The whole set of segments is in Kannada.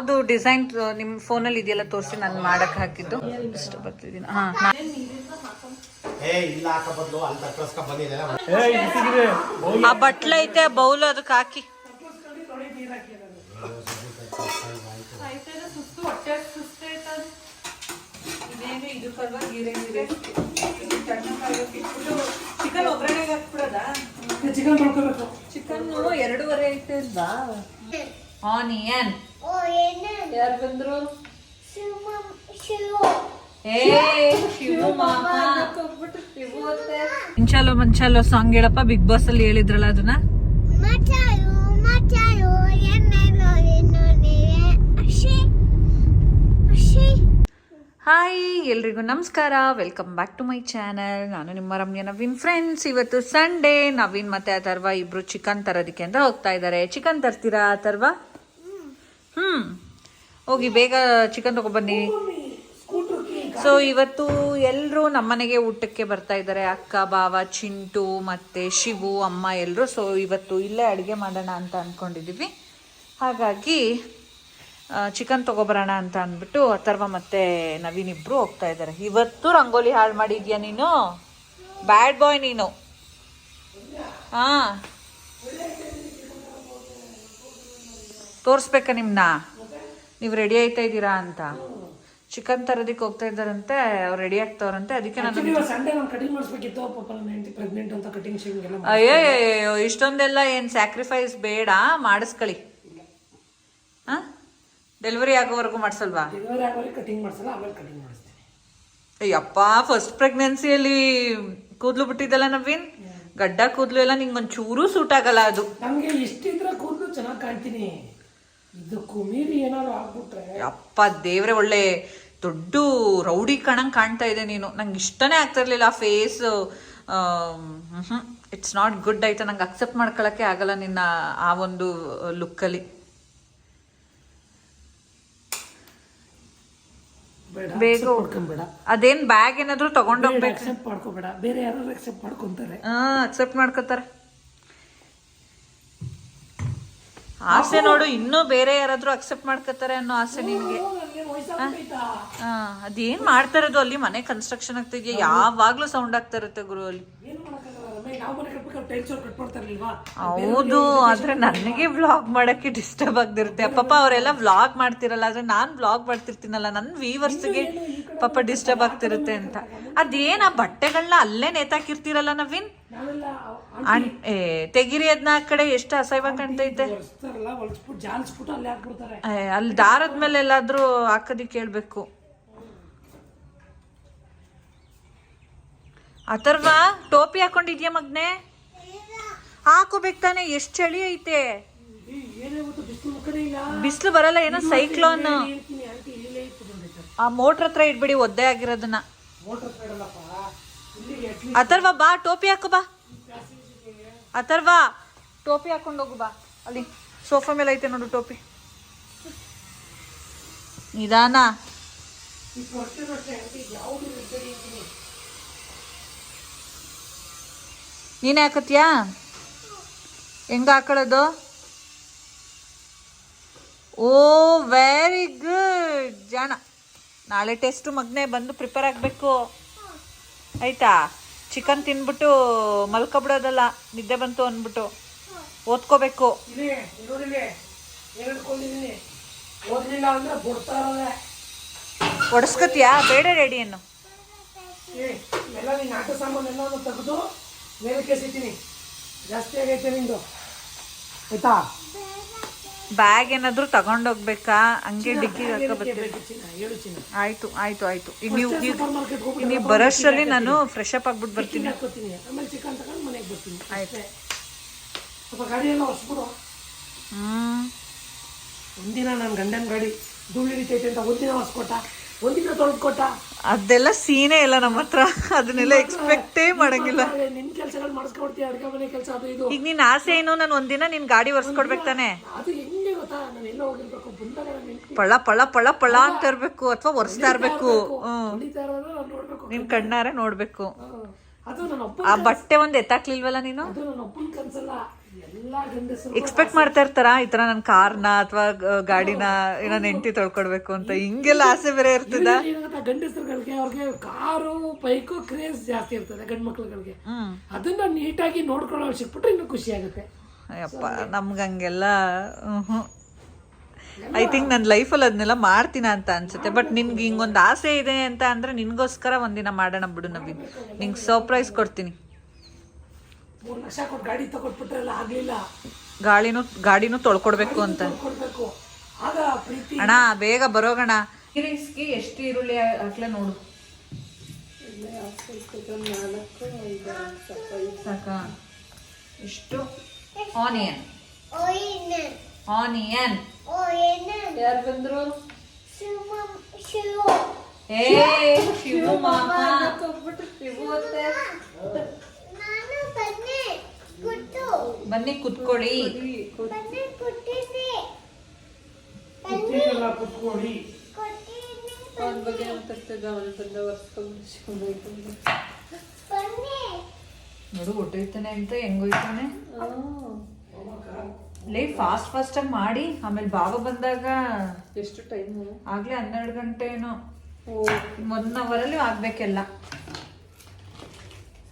ಅದು ಡಿಸೈನ್ ನಿಮ್ಮ ಫೋನಲ್ಲಿ ಇದೆಯಲ್ಲ ತೋರಿಸಿ ನಾನು ಮಾಡಕ್ ಹಾಕಿದ್ದು. ಇಷ್ಟ ಬರ್ತಿದ್ದೀನಿ ಹಾ ಅಲ್ಲಿ ಆ ಬಟ್ಲ ಐತೆ ಬೌಲ್ ಅದಕ್ಕೆ ಹಾಕಿ. ಚಿಕನ್ ಒಗ್ಗರಣೆಗೆ ಹಾಕ್ಬಿಡೋದಾ ಚಿಕನ್ ಎರಡೂವರೆ ಐತೆ ಅಲ್ವಾ ಆನಿಯನ್ ಯಾರು ಬಂದ್ರು? ಏ ಶಿವು. ಮಾಮ ಮಂಚಾಲೋ ಮಂಚಾಲೋ ಸಾಂಗ್ ಹೇಳಪ್ಪ ಬಿಗ್ ಬಾಸ್ ಅಲ್ಲಿ ಹೇಳಿದ್ರಲ್ಲ ಅದನ್ನ? ಹಾಯ್ ಎಲ್ರಿಗೂ ನಮಸ್ಕಾರ. Welcome back to my channel ನಾನು ನಿಮ್ಮ ರಮ್ಯ ನವೀನ್ ಫ್ರೆಂಡ್ಸ್ ಇವತ್ತು ಸಂಡೇ ನವೀನ್ ಮತ್ತೆ ಅಥರ್ವ ಇಬ್ರು ಚಿಕನ್ ತರೋದಿಕ್ಕೆ ಅಂತ ಹೋಗ್ತಾ ಇದ್ದಾರೆ. ಚಿಕನ್ ತರ್ತೀರಾ ಅಥರ್ವ? ಹ್ಮ್. ಹೋಗಿ ಬೇಗ ಚಿಕನ್ ತಗೊಬನ್ನಿ ಸೊ ಇವತ್ತು ಎಲ್ಲರೂ ನಮ್ಮನೆಗೆ ಊಟಕ್ಕೆ ಬರ್ತಾ ಇದ್ದಾರೆ. ಅಕ್ಕ, ಬಾವ, ಚಿಂಟು ಮತ್ತೆ ಶಿವು, ಅಮ್ಮ ಎಲ್ಲರೂ ಸೊ ಇವತ್ತು ಇಲ್ಲೇ ಅಡುಗೆ ಮಾಡೋಣ ಅಂತ ಅಂದ್ಕೊಂಡಿದ್ದೀವಿ ಹಾಗಾಗಿ ಚಿಕನ್ ತಗೊಬರೋಣ ಅಂತ ಅಂದ್ಬಿಟ್ಟು ಅಥರ್ವ ಮತ್ತೆ ನವೀನ್ ಇಬ್ರು ಹೋಗ್ತಾ ಇದ್ದಾರೆ. ಇವತ್ತು ರಂಗೋಲಿ ಹಾಳು ಮಾಡಿದ್ಯಾ ನೀನು? ಬ್ಯಾಡ್ ಬಾಯ್ ನೀನು. ಹಾ. ತೋರಿಸ್ಬೇಕಾ ನಿಮ್ಮನ್ನ ನೀವು ರೆಡಿ ಆಯ್ತಾ ಇದ್ದೀರಾ ಅಂತ? ಚಿಕನ್ ತರೋದಕ್ಕೆ ಹೋಗ್ತಾ ಇದ್ದಾರಂತೆ ಅವ್ರು ರೆಡಿ ಆಗ್ತಾವ್ರಂತೆ ಅದಕ್ಕೆ ನಾನು ಸಂಡೇ ನಾನು ಕಟಿಂಗ್ ಮಾಡಿಸ್ಬೇಕಿತ್ತು ಪಾಪ ನನ್ನ ಹೆಂಡತಿ ಪ್ರೆಗ್ನೆಂಟ್ ಅಂತ ಕಟಿಂಗ್ ಶೇವಿಂಗ್ ಎಲ್ಲ ಅಯ್ಯೋ ಇಷ್ಟೊಂದೆಲ್ಲ ಏನು ಸ್ಯಾಕ್ರಿಫೈಸ್ ಬೇಡ ಮಾಡಿಸ್ಕೊಳ್ಳಿ. ಹಾಂ? ಡೆಲಿವರಿ ಆಗೋವರೆಗೂ ಮಾಡಿಸಲ್ವಾ? ಡೆಲಿವರಿ ಆಗೋರಿಗೆ ಕಟಿಂಗ್ ಮಾಡಿಸಲ್ಲ ಆಮೇಲೆ ಕಟಿಂಗ್ ಮಾಡಿಸ್ತೀನಿ. ಅಯ್ಯಪ್ಪ ಫಸ್ಟ್ ಪ್ರೆಗ್ನೆನ್ಸಿಯಲ್ಲಿ ಕೂದಲು ಬಿಟ್ಟಿದ್ದಲ್ಲ ನವೀನ್? ಗಡ್ಡ ಕೂದಲು ಎಲ್ಲ ನಿಂಗೆ ಚೂರು ಸೂಟ್ ಆಗಲ್ಲ ಅದು. ನಮಗೆ ಇಷ್ಟಿದ್ರೆ ಕೂದಲು ಚೆನ್ನಾಗಿ ಕಾಣ್ತೀನಿ. ಇದಕ್ಕೂ ಮೀರಿ ಏನಾದ್ರು ಆಗ್ಬಿಟ್ರೆ ಅಪ್ಪ ದೇವ್ರೆ ಒಳ್ಳೆ ದೊಡ್ಡ ರೌಡಿ ಕಣಂಗ್ ಕಾಣ್ತಾ ಇದೆ ನೀನು. ನಂಗೆ ಇಷ್ಟನೇ ಆಗ್ತಾ ಇರ್ಲಿಲ್ಲ ಆ ಫೇಸ್ ಇಟ್ಸ್ ನಾಟ್ ಗುಡ್ ಆಯ್ತಾ. ನಂಗೆ ಅಕ್ಸೆಪ್ಟ್ ಮಾಡ್ಕೊಳಕ್ಕೆ ಆಗಲ್ಲ ನಿನ್ನ ಆ ಒಂದು ಲುಕ್ಕಲ್ಲಿ ಬೇಗ ಅದೇನ್ ಬ್ಯಾಗ್ ಏನಾದ್ರು ತಗೊಂಡೋಗ್ಬೇಕು ಅಕ್ಸೆಪ್ಟ್ ಮಾಡ್ಕೋಬೇಡ. ಬೇರೆ ಯಾರು ಅಕ್ಸೆಪ್ಟ್ ಮಾಡ್ಕೊಂತಾರೆ. ಹಾ ಅಕ್ಸೆಪ್ಟ್ ಮಾಡ್ಕೋತಾರೆ. ಆಸೆ ನೋಡು ಇನ್ನೂ ಬೇರೆ ಯಾರಾದ್ರೂ ಅಕ್ಸೆಪ್ಟ್ ಮಾಡ್ಕೋತಾರೆ ಅನ್ನೋ ಆಸೆ ನಿನ್ಗೆ? ಅದೇನ್ ಮಾಡ್ತಾ ಇರೋದು ಅಲ್ಲಿ ಮನೆ ಕನ್ಸ್ಟ್ರಕ್ಷನ್ ಆಗ್ತಿದ್ಯಾ ಯಾವಾಗ್ಲೂ ಸೌಂಡ್ ಆಗ್ತಾ ಇರುತ್ತೆ ಗುರು ಅಲ್ಲಿ. ಹೌದು ಆದ್ರೆ ನನಗೆ ವ್ಲಾಗ್ ಮಾಡಕ್ಕೆ ಡಿಸ್ಟರ್ಬ್ ಆಗ್ತಿರುತ್ತೆ. ಪಾಪ ಅವರೆಲ್ಲ ವ್ಲಾಗ್ ಮಾಡ್ತಿರಲ್ಲ ಆದ್ರೆ ನಾನ್ ವ್ಲಾಗ್ ಮಾಡ್ತಿರ್ತೀನಲ್ಲ ನನ್ನ ವ್ಯೂವರ್ಸ್ಗೆ ಪಾಪ ಡಿಸ್ಟರ್ಬ್ ಆಗ್ತಿರುತ್ತೆ ಅಂತ. ಅದೇನ ಬಟ್ಟೆಗಳನ್ನ ಅಲ್ಲೇ ನೇತಾಕಿರ್ತೀರಲ್ಲ ನವೀನ್? ಏ ತೆಗಿರಿ ಅದ್ನ ಆ ಕಡೆ ಎಷ್ಟು ಅಸಹ್ಯವಾಗಿ ಕಾಣ್ತೈತೆ ಅಲ್ಲೇ ದಾರದ ಮೇಲೆ ಎಲ್ಲಾದ್ರೂ ಹಾಕೋದಿಕ್ಕೆ ಕೇಳ್ಬೇಕು. ಅಥರ್ವ ಟೋಪಿ ಹಾಕೊಂಡಿದ್ಯಾ ಮಗ್ನೆ? ಹಾಕೋಬೇಕು ತಾನೆ ಎಷ್ಟು ಚಳಿ ಐತೆ. ಬಿಸಿಲು ಬರಲ್ಲ ಏನೋ ಸೈಕ್ಲೋನ್ ಹೇಳ್ತೀನಿ ಆಂಟಿ ಇಲ್ಲೇ ಇಟ್ಬಿಟ್ಟು ಆ ಮೋಟ್ರ್ ಹತ್ರ ಇಟ್ಬಿಡಿ ಒದ್ದೆ ಆಗಿರೋದನ್ನ. ಅಥರ್ವ ಬಾ ಟೋಪಿ ಹಾಕು ಬಾ. ಅಥರ್ವ ಟೋಪಿ ಹಾಕೊಂಡು ಹೋಗು ಬಾ. ಅಲ್ಲಿ ಸೋಫಾ ಮೇಲೆ ಐತೆ ನೋಡು ಟೋಪಿ. ನಿಧಾನ. ನೀನೇ ಹಾಕತ್ಯಾ? ಹೆಂಗ ಹಾಕೊಳ್ಳೋದು? ಓ ವೆರಿ ಗುಡ್ ಜಾಣ. ನಾಳೆ ಟೆಸ್ಟ್ ಮಗನೇ ಬಂದು ಪ್ರಿಪೇರ್ ಆಗಬೇಕು. ಆಯಿತಾ? ಚಿಕನ್ ತಿನ್ಬಿಟ್ಟು ಮಲ್ಕೊಬಿಡೋದಲ್ಲ ನಿದ್ದೆ ಬಂತು ಅಂದ್ಬಿಟ್ಟು. ಓದ್ಕೋಬೇಕು. ಒಡ್ಸ್ಕೊತೀಯಾ? ಬೇಡ ರೆಡಿಯನ್ನು ಏ ಎಲ್ಲ ಸಾಮಾನು ಎಲ್ಲಾನು ತೆಗೆದು ಜಾಸ್ತಿ ಆಗೈತೆ ನಿಂದು. ಆಯ್ತಾ? ಬ್ಯಾಗ್ ಏನಾದ್ರು ತಗೊಂಡೋಗ್ಬೇಕಾ? ಹಂಗೆ ಡಿಕ್ಕಿ ಆಯ್ತು ಆಯ್ತು ಆಯ್ತು. ಈಗ ನೀವು ಈಗ ನೀವು ಬರೋಷ್ಟರಲ್ಲಿ ನಾನು ಫ್ರೆಶ್ ಅಪ್ ಆಗ್ಬಿಟ್ಟು ಬರ್ತೀನಿ. ಆಯ್ತು. ಹ್ಮ್. ಒಂದಿನ ನನ್ನ ಗಂಡನ ಗಾಡಿ ಧೂಳು ಹಿಡಿತೈತೆ ಅಂತ ಒಂದಿನ ಹೊಸ್ಕೊಟ್ಟ ಒಂದಿನ ತೊಳೆದು ಕೊಟ್ಟ ಅದೆಲ್ಲ ಸೀನೇ ಇಲ್ಲ ನಮ್ಮ ಹತ್ರ. ಅದನ್ನೆಲ್ಲ ಎಕ್ಸ್ಪೆಕ್ಟೇ ಮಾಡಂಗಿಲ್ಲ. ನಿನ್ ಕೆಲಸಗಳು ಮಾಡಿಸ್ಕೊಡ್ತೀಯ? ಅಡ್ಗೆ ಮನೆ ಕೆಲಸ ಅದು ಇದು. ಈಗ ನಿನ್ ಆಸೆ ಏನು? ನಾನು ಒಂದಿನ ನಿನ್ ಗಾಡಿ ಒರ್ಸ್ಕೊಡ್ಬೇಕು ತಾನೆ. ಅದು ಗೊತ್ತಾ? ನಾನು ಎಲ್ಲ ಹೋಗಿರ್ಬೇಕು ಬಂದಾಗ ನಾನು ನೆನ್ಪು ಪಳ ಪಳ ಪಳ ಪಳ ಅಂತ ಇರ್ಬೇಕು ಅಥವಾ ಒರೆಸ್ತಾ ಇರ್ಬೇಕು. ಹೊಡಿತಾ ಇರೋದು ನಾನು ನೋಡ್ಬೇಕು ನಿನ್ ಕಣ್ಣಾರೆ ನೋಡ್ಬೇಕು. ಅದು ನನ್ನ ಒಬ್ಬ ಆ ಬಟ್ಟೆ ಒಂದ್ ಎತ್ತಾಕ್ಲಿಲ್ವಲ್ಲ ನೀನು? ಅದು ನನ್ನ ಒಬ್ಬನ ಕನ್ಸಲ್ಲ. ಎಲ್ಲ ಎಲ್ಲಾ ಗಂಡಸರು ಎಕ್ಸ್ಪೆಕ್ಟ್ ಮಾಡ್ತಾ ಇರ್ತಾರ? ಈ ತರ ನನ್ ಕಾರ್ನ ಅಥವಾ ಗಾಡಿನ ಏನೋ ನೆಂಟಿ ತೊಳ್ಕೊಡ್ಬೇಕು ಅಂತ. ಹಿಂಗೆಲ್ಲ ಆಸೆ ಬೇರೆ ಇರ್ತದ? ಗಂಡಸರುಗಳಿಗೆ ಅವ್ರಿಗೆ ಕಾರು ಬೈಕು ಕ್ರೇಜ್ ಜಾಸ್ತಿ ಇರ್ತದೆ ಗಂಡ್ ಮಕ್ಳುಗಳಿಗೆ ಅದನ್ನ ನೀಟಾಗಿ ನೋಡ್ಕೊಳ್ಳೋ ಸಿಕ್ಬಿಟ್ರೆ ಇನ್ನು ಖುಷಿ ಆಗುತ್ತೆ. ಅಯ್ಯಪ್ಪ ನಮ್ಗೆ ಹಂಗೆಲ್ಲ ಐ ಥಿಂಕ್ ನನ್ನ ಲೈಫಲ್ಲಿ ಅದನ್ನೆಲ್ಲ ಮಾಡ್ತೀನ ಅಂತ ಅನ್ಸುತ್ತೆ ಬಟ್ ನಿನ್ಗೆ ಹಿಂಗೊಂದು ಆಸೆ ಇದೆ ಅಂತ ಅಂದರೆ ನಿನಗೋಸ್ಕರ ಒಂದಿನ ಮಾಡೋಣ ಬಿಡು ನವೀನ್. ನಿಂಗೆ ಸರ್ಪ್ರೈಸ್ ಕೊಡ್ತೀನಿ. ಗಾಳಿನೂ ಗಾಡಿನೂ ತೊಳ್ಕೊಡ್ಬೇಕು ಅಂತ. ಅಣ್ಣ ಬೇಗ ಬರೋಗಣ. ಎಷ್ಟು ಈರುಳ್ಳಿ ಹಾಕ್ಲೆ ನೋಡು. ಸಾಕ? ಎಷ್ಟು? ಆನಿಯನ್ ಓಯ್ನ ಆನಿಯನ್ ಓಯ್ನ ಯಾರು ಬಂದ್ರು ಶಿವ. ಶಿವ ಏ ಶಿವು ಮಾಮ ನಾನು ಬನ್ನಿ ಕುಟ್ಟು ಬನ್ನಿ ಕುತ್ಕೊಳ್ಳಿ. ಬನ್ನಿ ಕುಟ್ಟಿಸಿ ಕುತ್ತಿಗೆಲ್ಲ ಕುತ್ಕೊಳ್ಳಿ. ಕೊಟ್ಟಿನಿ ಬನ್ನಿ. ನೋಡು ಹೊಟ್ಟೋಯ್ತಾನೆ ಅಂತ ಹೆಂಗೋಯ್ತಾನೆ ಲೇ ಫಾಸ್ಟ್ ಫಾಸ್ಟ್ ಆಗಿ ಮಾಡಿ ಆಮೇಲೆ ಬಾಬಾ ಬಂದಾಗ ಎಷ್ಟು ಟೈಮ್ ಆಗ್ಲಿ ಹನ್ನೆರಡು ಗಂಟೆ ಏನೋ. ಒನ್ ಅವರಲ್ಲಿ ಆಗ್ಬೇಕೆಲ್ಲ.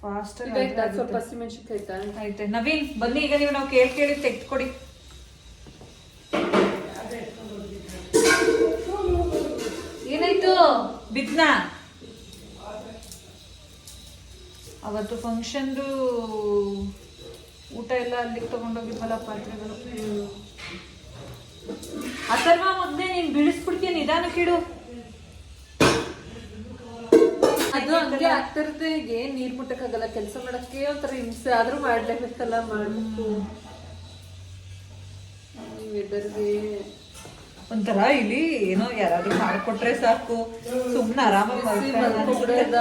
ಫಾಸ್ಟ್ ಸ್ವಲ್ಪ ಹಸಿಮೆಣಸಿನ್ಕಾಯಿ ನವೀನ್ ಬನ್ನಿ ಈಗ ನೀವು ನಾವು ಕೇಳಿ ಕೇಳಿ ತೆಗೆದುಕೊಡಿ. ಏನಾಯ್ತು? ಬಿದ್ನ? ಅವತ್ತು ಫಂಕ್ಷನ್ದು ಊಟ ಎಲ್ಲ ಅಲ್ಲಿಗೆ ತಗೊಂಡೋಗಿದ್ವಲ್ಲ ಪಾತ್ರೆಗಳು. ಅಥರ್ವ ಮೊದಲೇ ನೀನು ಬೀಳಿಸ್ಬಿಡ್ತೀಯ? ನಿಧಾನ ಇಡು ಅದು ಹಂಗೆ ಆಗ್ತಿರುತ್ತೆ. ಏನ್ ನೀರ್ ಮುಟ್ಟಕ್ಕಾಗಲ್ಲ. ಕೆಲಸ ಮಾಡಕ್ಕೆ ಒಂಥರ ಹಿಂಸೆ. ಆದ್ರೂ ಮಾಡ್ಲೇಬೇಕಲ್ಲ ಮಾಡ್ಬೇಕು ವೆದರ್ಗೆ ಒಂಥರ ಇಲ್ಲಿ ಏನೋ ಯಾರಾದ್ರೂ ಮಾಡ್ಕೊಟ್ರೆ ಸಾಕು. ಸುಮ್ಮನೆ ಆರಾಮಾಗಿ ಮಲ್ಕೊಬಿಡೋದ.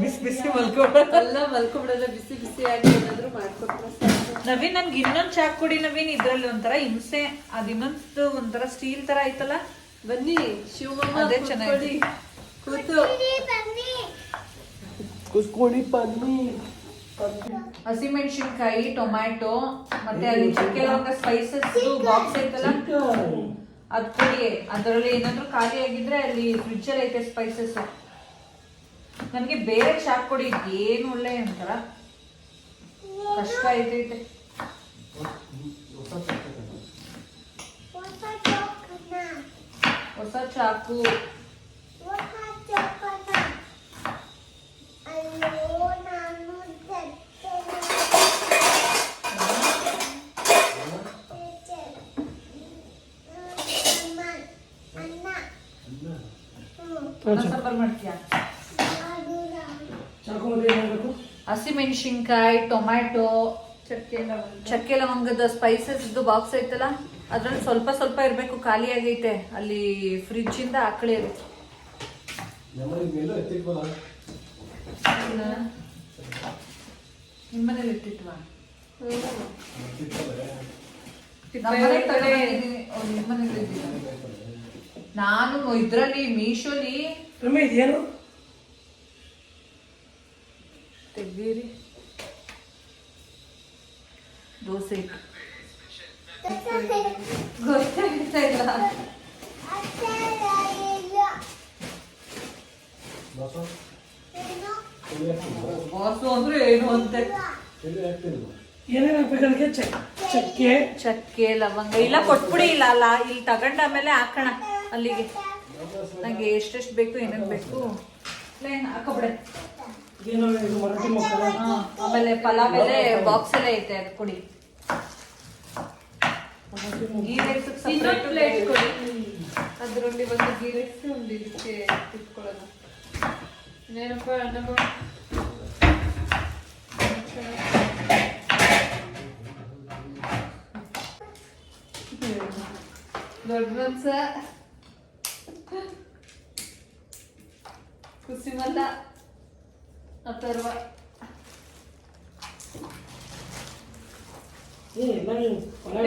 ಬಿಸಿ ಬಿಸಿ ಮಲ್ಕೊಡ ಎಲ್ಲ ಮಲ್ಕೊಬಿಡೋದ ಬಿಸಿ ಬಿಸಿ ಆಗಿ ಏನಾದ್ರು ಮಾಡ್ಕೊಟ್ರೆ ನವೀನ್ ನನ್ಗೆ ಇನ್ನೊಂದು ಚಾಕ್ ಕೊಡಿ ನವೀನ್ ಇದ್ರಲ್ಲಿ ಒಂಥರ ಹಿಂಸೆ ಅದ್ ಇನ್ನೊಂದು ಒಂಥರ ಸ್ಟೀಲ್ ತರ ಐತಲ್ಲ ಬನ್ನಿ ಶಿವಮೊಗ್ಗ ಅದೇ ಚೆನ್ನಾಗಿ ಕೂತು. ಬನ್ನಿ ಕುತ್ಕೊಳ್ಳಿ ಬನ್ನಿ. ಹಸಿಮೆಣಸಿನ್ಕಾಯಿ ಟೊಮ್ಯಾಟೊ ಮತ್ತೆ ಅಲ್ಲಿ ಚಕ್ಕೆ ಲವಂಗ ಸ್ಪೈಸಸ್ ಬಾಕ್ಸ್ ಐತಲ್ಲ ಅದ್ ಕೊಡಿ. ಅದರಲ್ಲಿ ಏನಾದ್ರು ಖಾಲಿ ಆಗಿದ್ರೆ ಅಲ್ಲಿ ಫ್ರಿಜ್ ಅಲ್ಲಿ ಐತೆ ಸ್ಪೈಸಸ್ ನಮ್ಗೆ ಬೇರೆ ಚಾಕ್ ಕೊಡಿ. ಏನು ಒಳ್ಳೆ ಅಂತಾರ? ಕಷ್ಟ ಐತೆ ಐತೆ ಹೊಸ ಚಾಕು. ನಾನು ಅಮ್ಮ ಅನ್ನ ಹ್ಞೂ ಅನ್ನ ಸಾಂಬಾರ್ ಮಾಡ್ತೀಯಾ ಅದೂರ ಚಾಕು ಮತ್ತೆ ಏನಾಗಬೇಕು ಹಸಿಮೆಣಸಿನ್ಕಾಯಿ ಟೊಮ್ಯಾಟೊ ಚಕ್ಕೆ ಲವಂಗ. ಚಕ್ಕೆ ಲವಂಗದ ಸ್ಪೈಸಸ್ ಇದು ಬಾಕ್ಸ್ ಐತಲ್ಲ ಅದ್ರಲ್ಲಿ ಸ್ವಲ್ಪ ಸ್ವಲ್ಪ ಇರಬೇಕು ಖಾಲಿ ಆಗೈತೆ. ಅಲ್ಲಿ ಫ್ರಿಜ್ ಇಂದ ಆಕಳಿ ಅದು. ನಿಮ್ಮನೇಲಿ ಇಟ್ಟಿಟ್ವಾ ನಿಮ್ಮನೇಲಿ? ನಾನು ಇದ್ರಲ್ಲಿ ಮೀಶೋಲಿ ರಮ್ಯ ಇದೇನು? ತೆಗ್ದೀರಿ. ದೋಸೆ. ಗೊತ್ತಾಗ್ತಾ ಇಲ್ಲ. ಬಾಸು? ಅಂದ್ರೆ ಏನು ಅಂತ? ಏನೇನು ಹಾಕ್ಬೇಕು ಅದಕ್ಕೆ ಚಕ್ಕೆ. ಚಕ್ಕೆ ಲವಂಗ. ಇಲ್ಲ ಕೊಟ್ಬಿಡಿ ಇಲ್ಲ ಅಲ್ಲ ಇಲ್ಲಿ ತಗೊಂಡ ಮೇಲೆ ಹಾಕೋಣ. ಅಲ್ಲಿಗೆ. ನಂಗೆ ಎಷ್ಟೆಷ್ಟು ಬೇಕು ಏನೇನು ಬೇಕು. ಪ್ಲೇನ್ ಹಾಕೋಬಿಡೆ ಆಮೇಲೆ ಪಲಾವ್ ಎಲ್ಲ ಬಾಕ್ಸ್ ಎಲ್ಲ ಐತೆ ಅದು ಕೊಡಿ. ಗೀ ರೈಸ್ ಇನ್ನೊಂದು ಪ್ಲೇಟ್ ಕೊಡಿ. ಅದರಲ್ಲಿ ಒಂದು ಗೀ ರೈಸ್ ಒಂದು ಇದಕ್ಕೆ ಇಟ್ಕೊಳ್ಳೋದು. ಇನ್ನೇನಪ್ಪ ದೊಡ್ಡ ಮನ್ಸ. ಅಥರ್ವ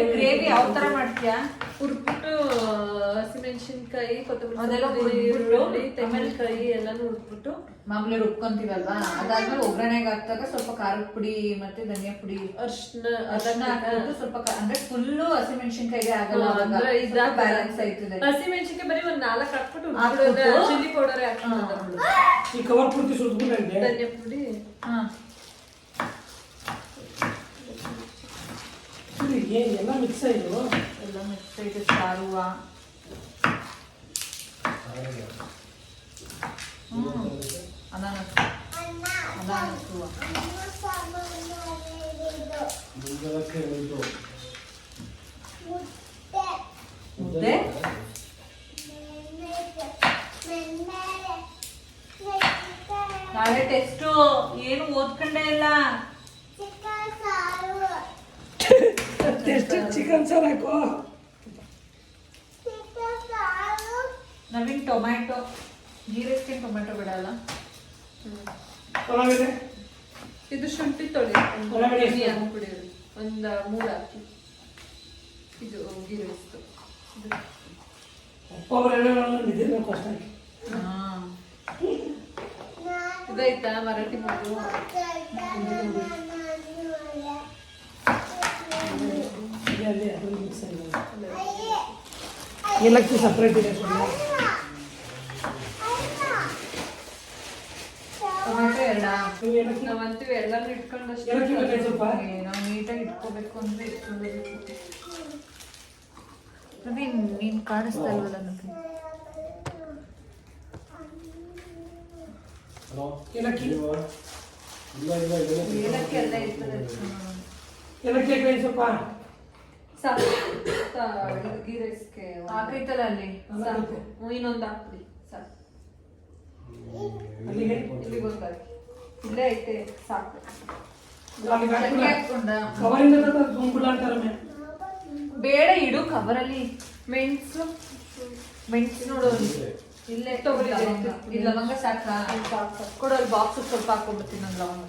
ಗ್ರೇವಿ ಯಾವ ತರ ಮಾಡ್ತೀಯಾ? ಹುರ್ಬಿಟ್ಟು ಹಸಿಮೆಣಸಿನ್ಕಾಯಿ ಕೊತ್ತಂಬರಿ ಅದೆಲ್ಲ ಸೊಪ್ಪು, ಹುರ್ದ್ಬಿಟ್ಟು, ಈರುಳ್ಳಿ ತೆಂಗಿನಕಾಯಿ ಎಲ್ಲಾನು ಹುರ್ಬಿಟ್ಟು ಮಾಮೂಲಿ ರುಬ್ಕೊಂತೀವಲ್ವಾ? ಅದಾದ್ಮೇಲೆ ಒಗ್ಗರಣೆಗೆ ಹಾಕ್ದಾಗ ಸ್ವಲ್ಪ ಖಾರದ ಪುಡಿ ಮತ್ತೆ ಧನಿಯಾ ಪುಡಿ ಅರ್ಶಿನ ಅದನ್ನ ಹಾಕ್ಬಿಟ್ಟು ಸ್ವಲ್ಪ ಕ- ಅಂದ್ರೆ ಫುಲ್ಲು ಹಸಿಮೆಣಸಿನ್ಕಾಯಿಗೆ ಆಗಲ್ಲ ಅಂದ್ರೆ ಬ್ಯಾಲೆನ್ಸ್ ಆಯ್ತದೆ. ಹಸಿಮೆಣಸಿನ್ಕಾಯಿ ಬರೀ ಒಂದ್ ನಾಲ್ಕು ಹಾಕ್ಬಿಟ್ಟು ಹಾಕ್ಬಿಟ್ಟು? ಚಿಲ್ಲಿ ಪೌಡರ್ ಹಾಕ್ಬಿಟ್ಟು ಈ ಕವರ್ ಪೂರ್ತಿ ಸುಟ್ಬಿಟ್ಟಂತೆ ಧನಿಯಾ ಪುಡಿ. ಹಾ. ಏನು ಎಲ್ಲ ಮಿಕ್ಸ್ ಆಯ್ತು. ಎಲ್ಲ ಮಿಕ್ಸ್ ಐತೆ ಸಾರುವ ಹ್ಮ್. ಅನಾನಸ್ ಅನ್ನ ಅನಾನಸ್ಸು ಅನ್ನ ಸಾಂಬಾರು ಮಾಡಿದ್ದು ಮುದ್ದೆ ಮುದ್ದೆ ಮೆನ್ನೆಗೆ ಮೆನ್ನೆಗೆ ಮೆಣಸಿನಕಾಯಿ ನಾಳೆ ಟೆಸ್ಟು ಏನು ಓದ್ಕೊಂಡೇ ಇಲ್ಲ ಚಿಕನ್ ಸಾರು ಎಷ್ಟು ಚಿಕನ್ ಸಾರು ಹಾಕೋ ಚಿಕನ್ ಸಾರು ನವೀನ್ ಟೊಮ್ಯಾಟೊ ಜೀರಿಗೆ ಟೊಮ್ಯಾಟೊ ಬಿಡಲ್ಲ ಒಳಗಡೆ ಇದು ಶುಂಠಿ ತೊಳಿ ಎಣ್ಣೆ ಎಷ್ಟು? ಒಂದು ಮೂರ್ ಹಾಕಿ ಇದು ಗೀ ರೈಸ್ದು ಕಷ್ಟ ಇದಾಯ್ತಾ ಮರಾಠಿ ಮಗು ಏಲಕ್ಕಿ ಸಪ್ರೇಟ್ ಇದೆ. ಸುಮ್ಮನೆ ಟೊಮ್ಯಾಟೊ ಎರಡ ನೀವು ಏಲಕ್ಕಿ ನಾವ್ ಅಂತೀವಿ ಎಲ್ಲಾನು ಇಟ್ಕೊಂಡಷ್ಟು ಏಲಕ್ಕಿ ನಾವು ನೀಟಾಗಿ ಇಟ್ಕೋಬೇಕು ಅಂದ್ರೆ ಇಟ್ಕೋಬೇಕು. ನವೀನ್ ನೀನು ಕಾಣಿಸ್ತಾ ಇಲ್ವಲ್ಲ ನವೀನ್ ಏಲಕ್ಕಿ? ಏಲಕ್ಕಿ ಎಲ್ಲ ಇರ್ತದೆ ಏಲಕ್ಕಿ ಹಾಕಿ ಸ್ವಲ್ಪ. ಸಾಕು. ಸಾ- ಗೀ ರೈಸ್ಗೆ ಹಾಕೈತಲ್ಲ ಅಲ್ಲಿ? ಸಾಕು. ಇನ್ನೊಂದು ಇನ್ನೊಂದ್ ಹಾಕ್ಬಿಡಿ ಸಾಕು ಅಲ್ಲಿಗೆ ಇಲ್ಲಿಗೆ ಒಂದು ಹಾಕಿ ಇಲ್ಲೇ ಐತೆ ಸಾಕು ಅಲ್ಲಿಗೆ ಚಟ್ನಿ ಹಾಕ್ಬಿಡ ಕವರಿಂದ ಗುಂಪುಲ ಅಂತಾರೆ ಮೇ. ಬೇಡ ಇಡು ಕವರಲ್ಲಿ. ಮೆಣಸು ಮೆಣಸು ನೋಡು. ಇಲ್ಲೇ ತೊಗರಿ. ಈ ಲವಂಗ. ಸಾಕಾ? ಕೊಡು ಅಲ್ಲಿ ಬಾಕ್ಸ್ ಸ್ವಲ್ಪ ಹಾಕೊಂಡ್ಬಿಡ್ತೀನಿ ನಾನು ಲವಂಗ.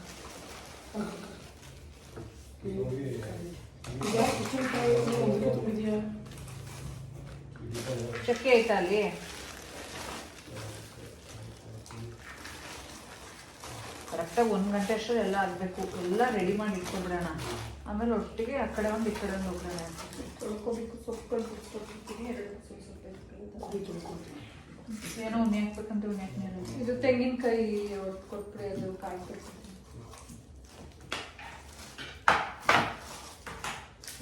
ಚಕ್ಕೆ ಐತಾ ಅಲ್ಲಿ? ಕರೆಕ್ಟಾಗಿ ಒಂದು ಗಂಟೆ ಅಷ್ಟರಲ್ಲಿ ಎಲ್ಲ ಆಗಬೇಕು. ಎಲ್ಲ ರೆಡಿ ಮಾಡಿ ಇಟ್ಕೊಬಿಡೋಣ ಆಮೇಲೆ ಒಟ್ಟಿಗೆ ಆ ಕಡೆ ಒಂದು ಈ ಕಡೆ ಒಂದು ಹೋಗೋಣ ತೊಳ್ಕೊಬೇಕು ಸೊಪ್ಪುಗಳು ಕುಚ್ಕೊಟ್ಟಿರ್ತೀನಿ ಎರಡು ಸ್ವಲ್ಪ ಏನೋ ಉಣ್ಣೆ ಹಾಕ್ಬೇಕಂತ ಉಣ್ಣೆ ಹಾಕ್ತೀನಿ. ಇದು ತೆಂಗಿನಕಾಯಿ ಕೊಟ್ಬಿಡಿ ಅದು ಕಾಯಿ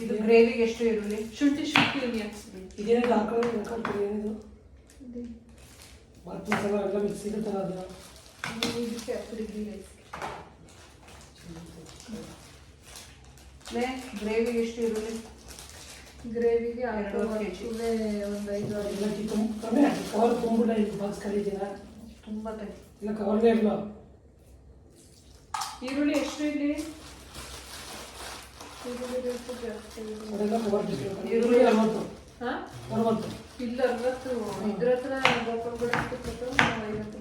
ಇದು ಗ್ರೇವಿಗೆ ಎಷ್ಟು ಇರಲಿ ಶುಂಠಿ ಶುಂಠಿ ಇರಲಿ ಹಾಕ್ಸ್ಬಿಡಿ ಹಾಕೋದು ಹಾಕೊಳ್ತೀವಿ ಏನಿದು ಮತ್ತೆ ಎಲ್ಲ ಮಿಕ್ಸ್ ಇರುತ್ತಲ್ಲ ಅದು ಇದಕ್ಕೆ ಹಾಕ್ಬಿಡಿ ಗೀ ರೈಸ್ಗೆ ಲೇ ಗ್ರೇವಿಗೆ ಎಷ್ಟು ಈರುಳ್ಳಿ ಗ್ರೇವಿಗೆ. ಒಂದು ಐದು ಏಲಕ್ಕಿ ತುಂಬ. ಕಮ್ಮಿ ಕವರ್ ತುಂಬಿಡ ಇದು ಬಾಕ್ಸ್ ಕರೀತೀರಾ ತುಂಬ ತೆಗಿ ಇಲ್ಲ ಕವರ್ನೇ ಇರಲ್ಲ ಈರುಳ್ಳಿ ಎಷ್ಟು ಇಲ್ಲಿ? ಈರುಳ್ಳಿ ರೇಟ್ ಜಾಸ್ತಿ ಇದೆ. ಅದೆಲ್ಲ ಕವರ್ ಈರುಳ್ಳಿ ಅರವತ್ತು. ಹಾ? ಅರವತ್ತು. ಇಲ್ಲ ಅರವತ್ತು. ಇದ್ರ ಹತ್ರ ಗೋಪಾಲ್ ಕೂಡ ಐವತ್ತು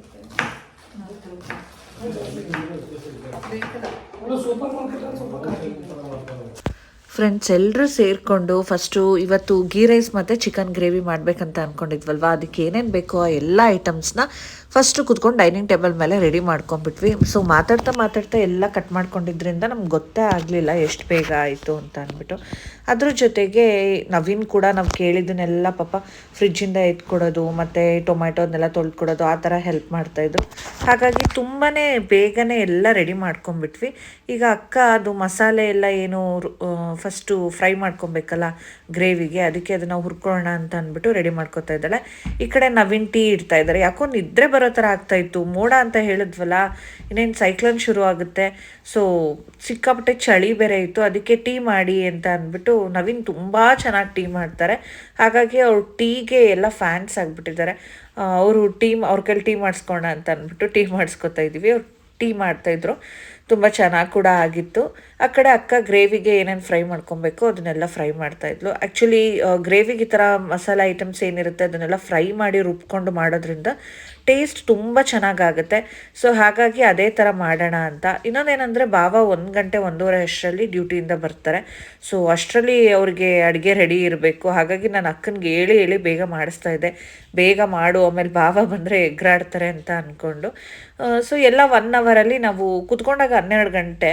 ಫ್ರೆಂಡ್ಸ್ ಎಲ್ಲರೂ ಸೇರಿಕೊಂಡು ಫಸ್ಟು ಇವತ್ತು ಗೀ ರೈಸ್ ಮತ್ತು ಚಿಕನ್ ಗ್ರೇವಿ ಮಾಡಬೇಕಂತ ಅಂದ್ಕೊಂಡಿದ್ವಲ್ವ ಅದಕ್ಕೆ ಏನೇನು ಬೇಕೋ ಆ ಎಲ್ಲ ಐಟಮ್ಸ್ನ ಫಸ್ಟು ಕುತ್ಕೊಂಡು ಡೈನಿಂಗ್ ಟೇಬಲ್ ಮೇಲೆ ರೆಡಿ ಮಾಡ್ಕೊಂಡ್ಬಿಟ್ವಿ. ಸೊ ಮಾತಾಡ್ತಾ ಮಾತಾಡ್ತಾ ಎಲ್ಲ ಕಟ್ ಮಾಡ್ಕೊಂಡಿದ್ರಿಂದ ನಮ್ಗೆ ಗೊತ್ತೇ ಆಗಲಿಲ್ಲ ಎಷ್ಟು ಬೇಗ ಆಯಿತು ಅಂತ ಅಂದ್ಬಿಟ್ಟು. ಅದ್ರ ಜೊತೆಗೆ ನವೀನ್ ಕೂಡ ನಾವು ಕೇಳಿದ್ದನ್ನೆಲ್ಲ ಪಾಪ ಫ್ರಿಜ್ಜಿಂದ ಎತ್ಕೊಡೋದು, ಮತ್ತು ಟೊಮ್ಯಾಟೋದನ್ನೆಲ್ಲ ತೊಳ್ಕೊಡೋದು ಆ ಥರ ಹೆಲ್ಪ್ ಮಾಡ್ತಾಯಿದ್ರು ಹಾಗಾಗಿ ತುಂಬಾ ಬೇಗನೆ ಎಲ್ಲ ರೆಡಿ ಮಾಡ್ಕೊಂಡ್ಬಿಟ್ವಿ. ಈಗ ಅಕ್ಕ ಅದು ಮಸಾಲೆ ಎಲ್ಲ ಏನು ಫಸ್ಟು ಫ್ರೈ ಮಾಡ್ಕೊಬೇಕಲ್ಲ ಗ್ರೇವಿಗೆ ಅದಕ್ಕೆ ಅದನ್ನು ಹುರ್ಕೊಳ್ಳೋಣ ಅಂತ ಅಂದ್ಬಿಟ್ಟು ರೆಡಿ ಮಾಡ್ಕೊತಾ ಇದ್ದಾಳೆ. ಈ ಕಡೆ ನವೀನ್ ಟೀ ಇಡ್ತಾ ಇದ್ದಾರೆ. ಯಾಕೋ ನಿದ್ರೆ ಬರೋ ಥರ ಆಗ್ತಾ ಇತ್ತು. ಮೋಡ ಅಂತ ಹೇಳಿದ್ವಲ್ಲ, ಇನ್ನೇನು ಸೈಕ್ಲೋನ್ ಶುರು ಆಗುತ್ತೆ. ಸೊ ಸಿಕ್ಕಾಪಟ್ಟೆ ಚಳಿ ಬೇರೆ ಇತ್ತು. ಅದಕ್ಕೆ ಟೀ ಮಾಡಿ ಅಂತ ಅಂದ್ಬಿಟ್ಟು ನವೀನ್ ತುಂಬ ಚೆನ್ನಾಗಿ ಟೀ ಮಾಡ್ತಾರೆ. ಹಾಗಾಗಿ ಅವ್ರು ಟೀಗೆ ಎಲ್ಲ ಫ್ಯಾನ್ಸ್ ಆಗಿಬಿಟ್ಟಿದ್ದಾರೆ. ಅವರು ಟೀ ಅವ್ರ ಕೈಲಿ ಟೀ ಮಾಡಿಸ್ಕೋಣ ಅಂತ ಅಂದ್ಬಿಟ್ಟು ಟೀ ಮಾಡಿಸ್ಕೊತಾ ಇದ್ದೀವಿ. ಅವ್ರು ಟೀ ಮಾಡ್ತಾಯಿದ್ರು ತುಂಬ ಚೆನ್ನಾಗಿ ಕೂಡ ಆಗಿತ್ತು. ಆ ಕಡೆ ಅಕ್ಕ ಗ್ರೇವಿಗೆ ಏನೇನು ಫ್ರೈ ಮಾಡ್ಕೊಬೇಕು ಅದನ್ನೆಲ್ಲ ಫ್ರೈ ಮಾಡ್ತಾಯಿದ್ಲು ಆ್ಯಕ್ಚುಲಿ ಗ್ರೇವಿಗೆ ಈ ಥರ ಮಸಾಲೆ ಐಟಮ್ಸ್ ಏನಿರುತ್ತೆ ಅದನ್ನೆಲ್ಲ ಫ್ರೈ ಮಾಡಿ ರುಬ್ಕೊಂಡು ಮಾಡೋದ್ರಿಂದ ಟೇಸ್ಟ್ ತುಂಬ ಚೆನ್ನಾಗಾಗುತ್ತೆ. ಸೊ ಹಾಗಾಗಿ ಅದೇ ಥರ ಮಾಡೋಣ ಅಂತ. ಇನ್ನೊಂದೇನೆಂದರೆ ಬಾವ ಒಂದು ಗಂಟೆ ಒಂದೂವರೆ ಅಷ್ಟರಲ್ಲಿ ಡ್ಯೂಟಿಯಿಂದ ಬರ್ತಾರೆ. ಸೊ ಅಷ್ಟರಲ್ಲಿ ಅವ್ರಿಗೆ ಅಡುಗೆ ರೆಡಿ ಇರಬೇಕು. ಹಾಗಾಗಿ ನಾನು ಅಕ್ಕನಿಗೆ ಹೇಳಿ ಹೇಳಿ ಬೇಗ ಮಾಡಿಸ್ತಾ ಇದ್ದೆ. ಬೇಗ ಮಾಡು, ಆಮೇಲೆ ಬಾವ ಬಂದರೆ ಎಗ್ರಾಡ್ತಾರೆ ಅಂತ ಅಂದ್ಕೊಂಡು ಸೊ ಎಲ್ಲ ಒನ್ ಅವರಲ್ಲಿ ನಾವು ಕುತ್ಕೊಂಡಾಗ ಹನ್ನೆರಡು ಗಂಟೆ.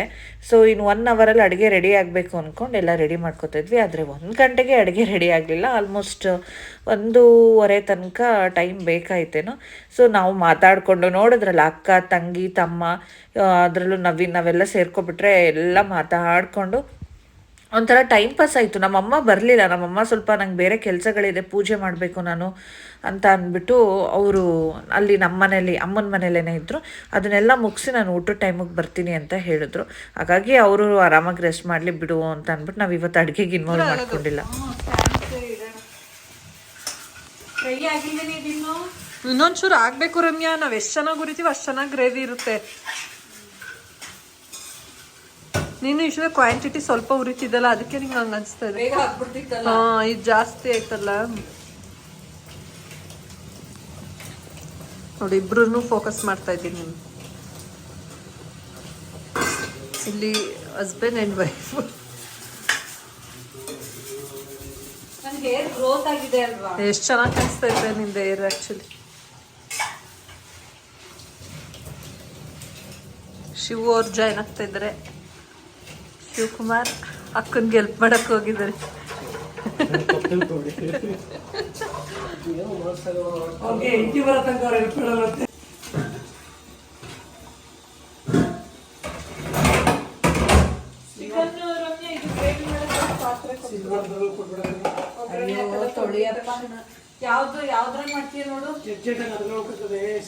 ಸೊ ಇನ್ನು ಒನ್ ಅವರಲ್ಲಿ ಅಡುಗೆ ರೆಡಿ ಆಗಬೇಕು ಅಂದ್ಕೊಂಡು ಎಲ್ಲ ರೆಡಿ ಮಾಡ್ಕೊತಾ ಇದ್ವಿ. ಆದರೆ ಒಂದು ಗಂಟೆಗೆ ಅಡುಗೆ ರೆಡಿ ಆಗಲಿಲ್ಲ. ಆಲ್ಮೋಸ್ಟ್ ಒಂದೂವರೆ ತನಕ ಟೈಮ್ ಬೇಕಾಯ್ತೇನೋ. ಸೊ ನಾವು ಮಾತಾಡಿಕೊಂಡು ನೋಡಿದ್ರಲ್ಲ ಅಕ್ಕ, ತಂಗಿ, ತಮ್ಮ ಅದರಲ್ಲೂ ನವಿ ನಾವೆಲ್ಲ ಸೇರ್ಕೊಬಿಟ್ರೆ ಎಲ್ಲ ಮಾತಾಡಿಕೊಂಡು ಒಂಥರ ಟೈಮ್ ಪಾಸ್ ಆಯಿತು. ನಮ್ಮಮ್ಮ ಬರಲಿಲ್ಲ. ನಮ್ಮಮ್ಮ ಸ್ವಲ್ಪ ನಂಗೆ ಬೇರೆ ಕೆಲಸಗಳಿದೆ, ಪೂಜೆ ಮಾಡಬೇಕು ನಾನು ಅಂತ ಅಂದ್ಬಿಟ್ಟು ಅವರು ಅಲ್ಲಿ ನಮ್ಮ ಮನೇಲಿ ಅಮ್ಮನ ಮನೇಲೇ ಇದ್ದರು ಅದನ್ನೆಲ್ಲ ಮುಗಿಸಿ ನಾನು ಊಟದ ಟೈಮಿಗೆ ಬರ್ತೀನಿ ಅಂತ ಹೇಳಿದ್ರು. ಹಾಗಾಗಿ ಅವರು ಆರಾಮಾಗಿ ರೆಸ್ಟ್ ಮಾಡಲಿ ಬಿಡು ಅಂತ ಅಂದ್ಬಿಟ್ಟು ನಾವು ಇವತ್ತು ಅಡುಗೆಗೆ ಇನ್ವಾಲ್ವ್ ಮಾಡ್ಕೊಂಡಿಲ್ಲ. ಇನ್ನೊಂಚೂರು ಆಗ್ಬೇಕು ರಮ್ಯಾ ನಾವ್ ಎಷ್ಟ್ ಚೆನ್ನಾಗಿ ಉರಿತೀವಿ ಅಷ್ಟ್ ಚೆನ್ನಾಗಿ ಗ್ರೇವಿ ಇರುತ್ತೆ. ನೀನು ಇಷ್ಟು ಕ್ವಾಂಟಿಟಿ ಸ್ವಲ್ಪ ಉರಿತಿದ್ದಲ್ಲ ಅದಕ್ಕೆ ನಿಂಗೆ ಹಂಗ ಅನ್ಸ್ತಾ ಇದೆ. ಹಾ ಇದು ಜಾಸ್ತಿ ಆಯ್ತಲ್ಲ. ನೋಡಿ ಇಬ್ರು ಫೋಕಸ್ ಮಾಡ್ತಾ ಇದ್ದೀನಿ ಇಲ್ಲಿ ಹಸ್ಬೆಂಡ್ ಅಂಡ್ ವೈಫ್ ಎಷ್ಟ್ ಚೆನ್ನಾಗಿ ಕಾಣಿಸ್ತಾ ಇದೆ ನಿಂದ ಏರ್ ಆಕ್ಚುಲಿ ಶಿವು ಅವ್ರು ಜಾಯ್ನ್ ಆಗ್ತಾ ಇದ್ದಾರೆ ಶಿವಕುಮಾರ್ ಅಕ್ಕನ್ಗೆ ಹೆಲ್ಪ್ ಮಾಡಕ್ ಹೋಗಿದ್ದಾರೆ. ಯಾವ್ದು ಯಾವ್ದ್ರಲ್ಲಿ ಮಾಡ್ತೀಯ ನೋಡು.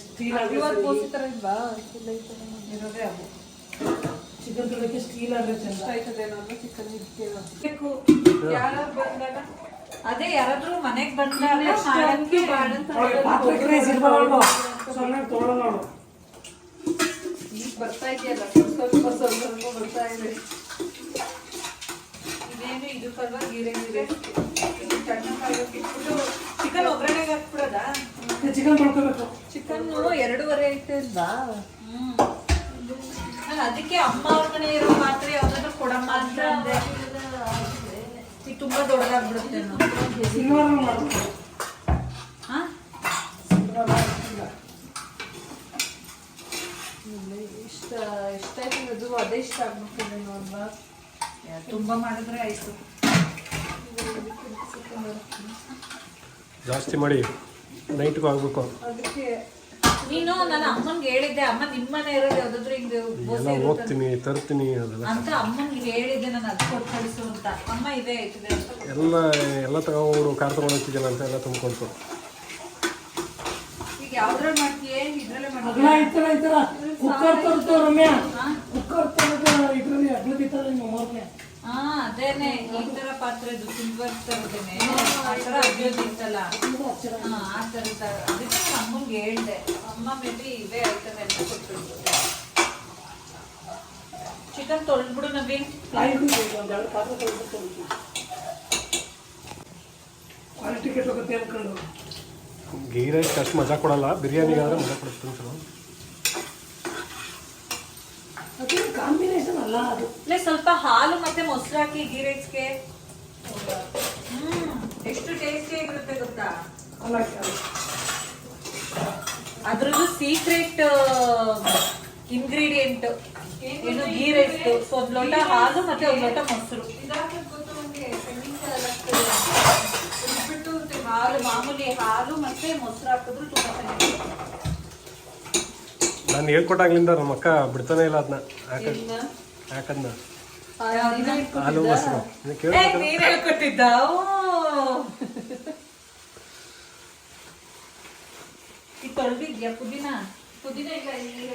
ಸ್ಟೀಲ್ ಇರೋದೇ ಅದು. ಚಿಕನ್ ತೊಳಕ್ಕೆ ಸ್ಟೀಲ್ ಆದ್ರೆ ಚಂದ. ಆಯ್ತದೆ ನಾನು ಚಿಕನ್ ಯಾರು ಬಂದಾಗ. ಅದೇ ಯಾರಾದ್ರೂ ಮನೆಗೆ ಬಂದಾಗ ಮಾಡಕ್ಕೆ ಪಾತ್ರೆ ಕ್ರೇಜ್ ಇರ್ಬಾರ್ದು ಸೊನ್ನೆ ಈಗ ಬರ್ತಾ ಇದೆಯಲ್ಲ? ಸ್ವಲ್ಪ ಸ್ವಲ್ಪ ಸ್ವಲ್ಪ ಬರ್ತಾ ಇದೆ. ಇದೇನು ಇದು ಪರವಾಗಿ ಗೀರೆ ಗೀರೆ ಚಿಕನ್ ಒಗ್ಗರಣೆಗೆ ಹಾಕ್ಬಿಡೋದಾ? ಚಿಕನ್ ತೊಳ್ಕೋಬೇಕು. ಚಿಕನ್ ಎರಡೂವರೆ ಐತೆ ಅಲ್ವಾ ನಾನು ಅದಕ್ಕೆ ಅಮ್ಮ ಅವ್ರ ಮನೆ ಇರೋ ಪಾತ್ರೆ ಯಾವ್ದಾದ್ರು ಕೊಡಮ್ಮ ಅಂತ ಅಂದೆ. ಈಗ ತುಂಬಾ ದೊಡ್ಡದಾಗ್ಬಿಡುತ್ತೆ ಇಷ್ಟ ಇಷ್ಟ ಆಯ್ತು ಅದು? ಅದೇ ಇಷ್ಟ ಆಗ್ಬಿಟ್ಟಿದೆ ನೋಡ್ವಾ ತುಂಬಾ ಮಾಡಿದ್ರೆ ಆಯ್ತು. ಜಾಸ್ತಿ ಮಾಡಿ. ನೈಟ್ಗೂ ಆಗ್ಬೇಕು. ಅದಕ್ಕೆ ನೀನು ನನ್ನ ಅಮ್ಮನ್ಗೆ ಹೇಳಿದ್ದೆ ಅಮ್ಮ ನಿಮ್ಮನೆ ಇರೋದು ಯಾವ್ದಾದ್ರು ಹಿಂಗೆ ಬೋಸೆ ಎಲ್ಲ ಹೋಗ್ತೀನಿ ತರ್ತೀನಿ ಅದೆಲ್ಲ. ಅಂತ ಅಮ್ಮನ್ಗೆ ಹೇಳಿದ್ದೆ ನಾನು ಅದು ಕೊಟ್ಟು ಕಳಿಸು ಅಂತ. ಅಮ್ಮ ಇದೆ ಅಂತ. ಎಲ್ಲ ಎಲ್ಲ ತಗೊಂಡು ಕಾರ್ ತಗೊಂಡು ಹೋಗ್ತಿದ್ದಲ್ಲ ಅಂತ ಎಲ್ಲ ತುಂಬ್ಕೊಂತು ಈಗ ಯಾವ್ದ್ರಲ್ಲಿ ಮಾಡ್ತೀಯ? ಇದ್ರಲ್ಲೇ ಅಗ್ಲ ಇತರ ಇತರ ಕುಕ್ಕರ್ ತರ್ತು ರಮ್ಯಾ. ಕುಕ್ಕರ್ ತರ್ತು ಇದ್ರಲ್ಲಿ ಅಗ್ಲ ಬಿತ್ತಲ್ಲ ನಿಮ್ಮ ಮೋರ್ನೆ. ಹಾ ಅದೇನೆ ಈ ತರ ಪಾತ್ರೆದು ಸಿಲ್ವರ್ ತರದೇನೆ. ಆ ತರ ಹಾ ಆ ತರದ ಅದಕ್ಕೆ ಅಮ್ಮಂಗೆ ಹೇಳ್ದೆ. ಅಮ್ಮ ಮೇಬಿ ಇವೇ ಐಟಮ್ ಅಂತ ಕೊಟ್ಟಿರ್ಬೋದು ಚಿಕನ್ ತೊಳೆದ್ಬಿಡು ನವೀನ್ ಕ್ವಾಲಿಟಿ ಕೆಟ್ಟೋಗುತ್ತೆ ಅನ್ಕೊಂಡು. ಗೀ ರೈಸ್ ಅಷ್ಟು ಮಜಾ ಕೊಡಲ್ಲ. ಬಿರಿಯಾನಿಗಾದ್ರೆ ಮಜಾ ಕೊಡುತ್ತೆ ಒಂದ್ಸಲ ಅದು ಕಾಂಬಿನೇಷನ್ ಅಲ್ಲ ಅದು. ಇಲ್ಲ ಸ್ವಲ್ಪ ಹಾಲು ಮತ್ತೆ ಮೊಸರು ಹಾಕಿ ಗೀ ರೈಸ್ಗೆ. ಹ್ಮ್ ಎಷ್ಟು ಟೇಸ್ಟಿ ಆಗಿರುತ್ತೆ ಗೊತ್ತಾ. ಅದ್ರದ್ದು ಸೀಕ್ರೆಟ್ ಇಂಗ್ರೀಡಿಯೆಂಟ್ ಇದು ಗೀ ರೈಸ್ ಸೊ ಒಂದ್ ಲೋಟ ಹಾಲು ಮತ್ತೆ ಒಂದ್ ಲೋಟ ಮೊಸರು. ಹಾಲು ಮಾಮೂಲಿ ಹಾಲು ಮತ್ತೆ ಮೊಸರು ಹಾಕಿದ್ರು ತುಂಬಾ ಚೆನ್ನಾಗಿರುತ್ತೆ. ನಾನು ಹೇಳ್ಕೊಟ್ಟಾಗ್ಲಿಂದ ನಮ್ಮ ಅಕ್ಕ ಬಿಡ್ತಾನೆ ಇಲ್ಲ ಅದನ್ನ ಯಾಕಂದ ಹಾಕದ್ನ ಹಾಲು ಮೊಸರು. ನೀನ್ ಹೇಳ್ಕೊಟ್ಟಿದ್ದ? ತೊಳ್ದಿದ್ಯಾ ಪುದೀನ? ಪುದೀನ ಇಲ್ಲ ಈಗ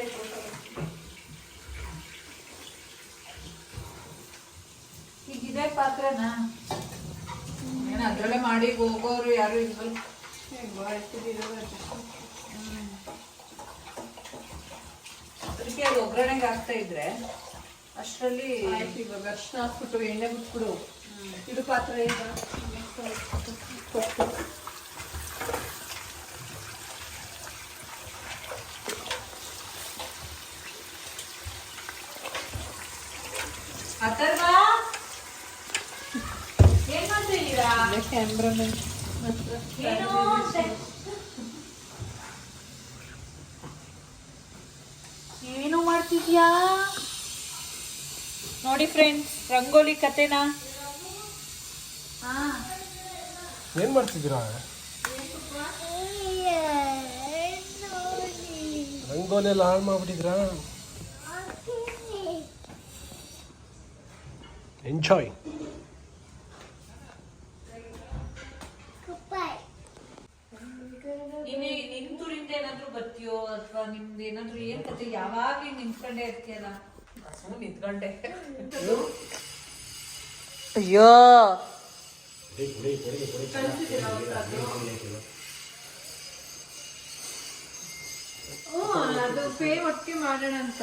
ಈಗ ಇದೇ ಪಾತ್ರನಾ? ಏನು ಅದ್ರಲ್ಲೇ ಮಾಡಿ ಹೋಗೋರು ಯಾರು ಇಲ್ವಲ್ಲ? ಅದಕ್ಕೆ ಅದು ಒಗ್ಗರಣೆಗೆ ಹಾಕ್ತಾ ಇದ್ರೆ ಅಷ್ಟರಲ್ಲಿ ಆಯ್ತು ಇವಾಗ ಅರ್ಶನ ಹಾಕ್ಬಿಟ್ಟು ಎಣ್ಣೆ ಬಿಟ್ಬಿಡು. ಇದು ಪಾತ್ರೆ ಈಗ. ಅಥರ್ವಾ ಏನ್ ಮಾಡ್ತಾ ಇದ್ದೀರಾ? ಏನೋ ಏನು ಮಾಡ್ತಿದ್ಯಾ ನೋಡಿ ಫ್ರೆಂಡ್ಸ್ ರಂಗೋಲಿ ಕತೆನಾ? ಏನ್ ಮಾಡ್ತಿದ್ದೀರಾ? ರಂಗೋಲಿ ಎಲ್ಲ ಹಾಳು ಮಾಡ್ಬಿಟ್ಟಿದ್ರಾ ಎಂಜಾಯ್ ಅಯ್ಯೋ. ಅದು ಪೇ ಒಟ್ಟಿಗೆ ಮಾಡೋಣ ಅಂತ.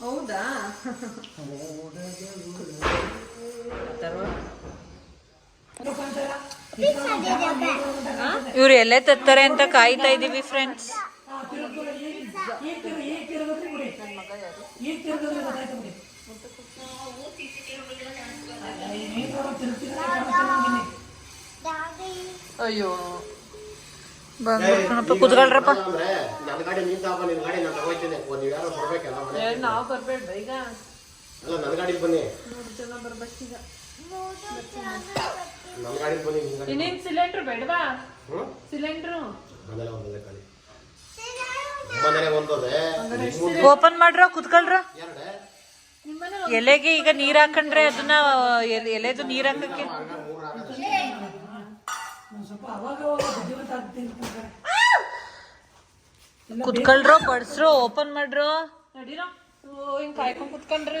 ಹೌದಾ? ಇವ್ರು ಎಲ್ಲೇ ತತ್ತಾರೆ ಅಂತ ಕಾಯ್ತಾ ಇದೀವಿ ಫ್ರೆಂಡ್ಸ್ ತಿರ್ಗಿದ್ರೆ ಅಯ್ಯೋ ಬಂದ್ಬಿಟ್ನಪ್ಪ ಕುತ್ಕೊಳ್ರಪ್ಪ. ನನ್ನ ಗಾಡಿ ನಿಂತ ನಿನ್ ಗಾಡಿ ನಾನು ತಗೋಯ್ತೇನೆ ನೀವು ಯಾರೋ ಬರ್ಬೇಕಲ್ಲ ಮನೆ ನಾವು ಬರ್ಬೇಡ ಈಗ? ಅಲ್ಲ ನನ್ನ ಗಾಡಿಗೆ ಬನ್ನಿ. ನೋಡಿ ಜನ ಬರ್ಬೇಕೀಗ ನನ್ನ ಗಾಡಿಗೆ ಬನ್ನಿ ನಿನ್ ಗಾಡಿ ಇನ್ನೇನ್ ಸಿಲಿಂಡರ್ ಬೇಡವಾ? ಸಿಲಿಂಡರ್. ಖಾಲಿ ಒಂದದೆ ಓಪನ್ ಮಾಡ್ರ ಕುತ್ಕೊಳ್ರ? ಎರಡೇ? ಎಲೆಗೆ ಈಗ ನೀರ್ ಹಾಕೊಂಡ್ರೆ ಅದನ್ನ ಎಲೆದು ನೀರ್ ಹಾಕಕ್ಕೆ? ಕುತ್ಕೊಳ್ರ. ಬಡ್ಸ್ರೋ ಓಪನ್ ಮಾಡ್ರೋ? ಹಿಂಗ್ ಕಾಯ್ಕೊಂಡ್ ಕುತ್ಕೊಂಡ್ರಿ.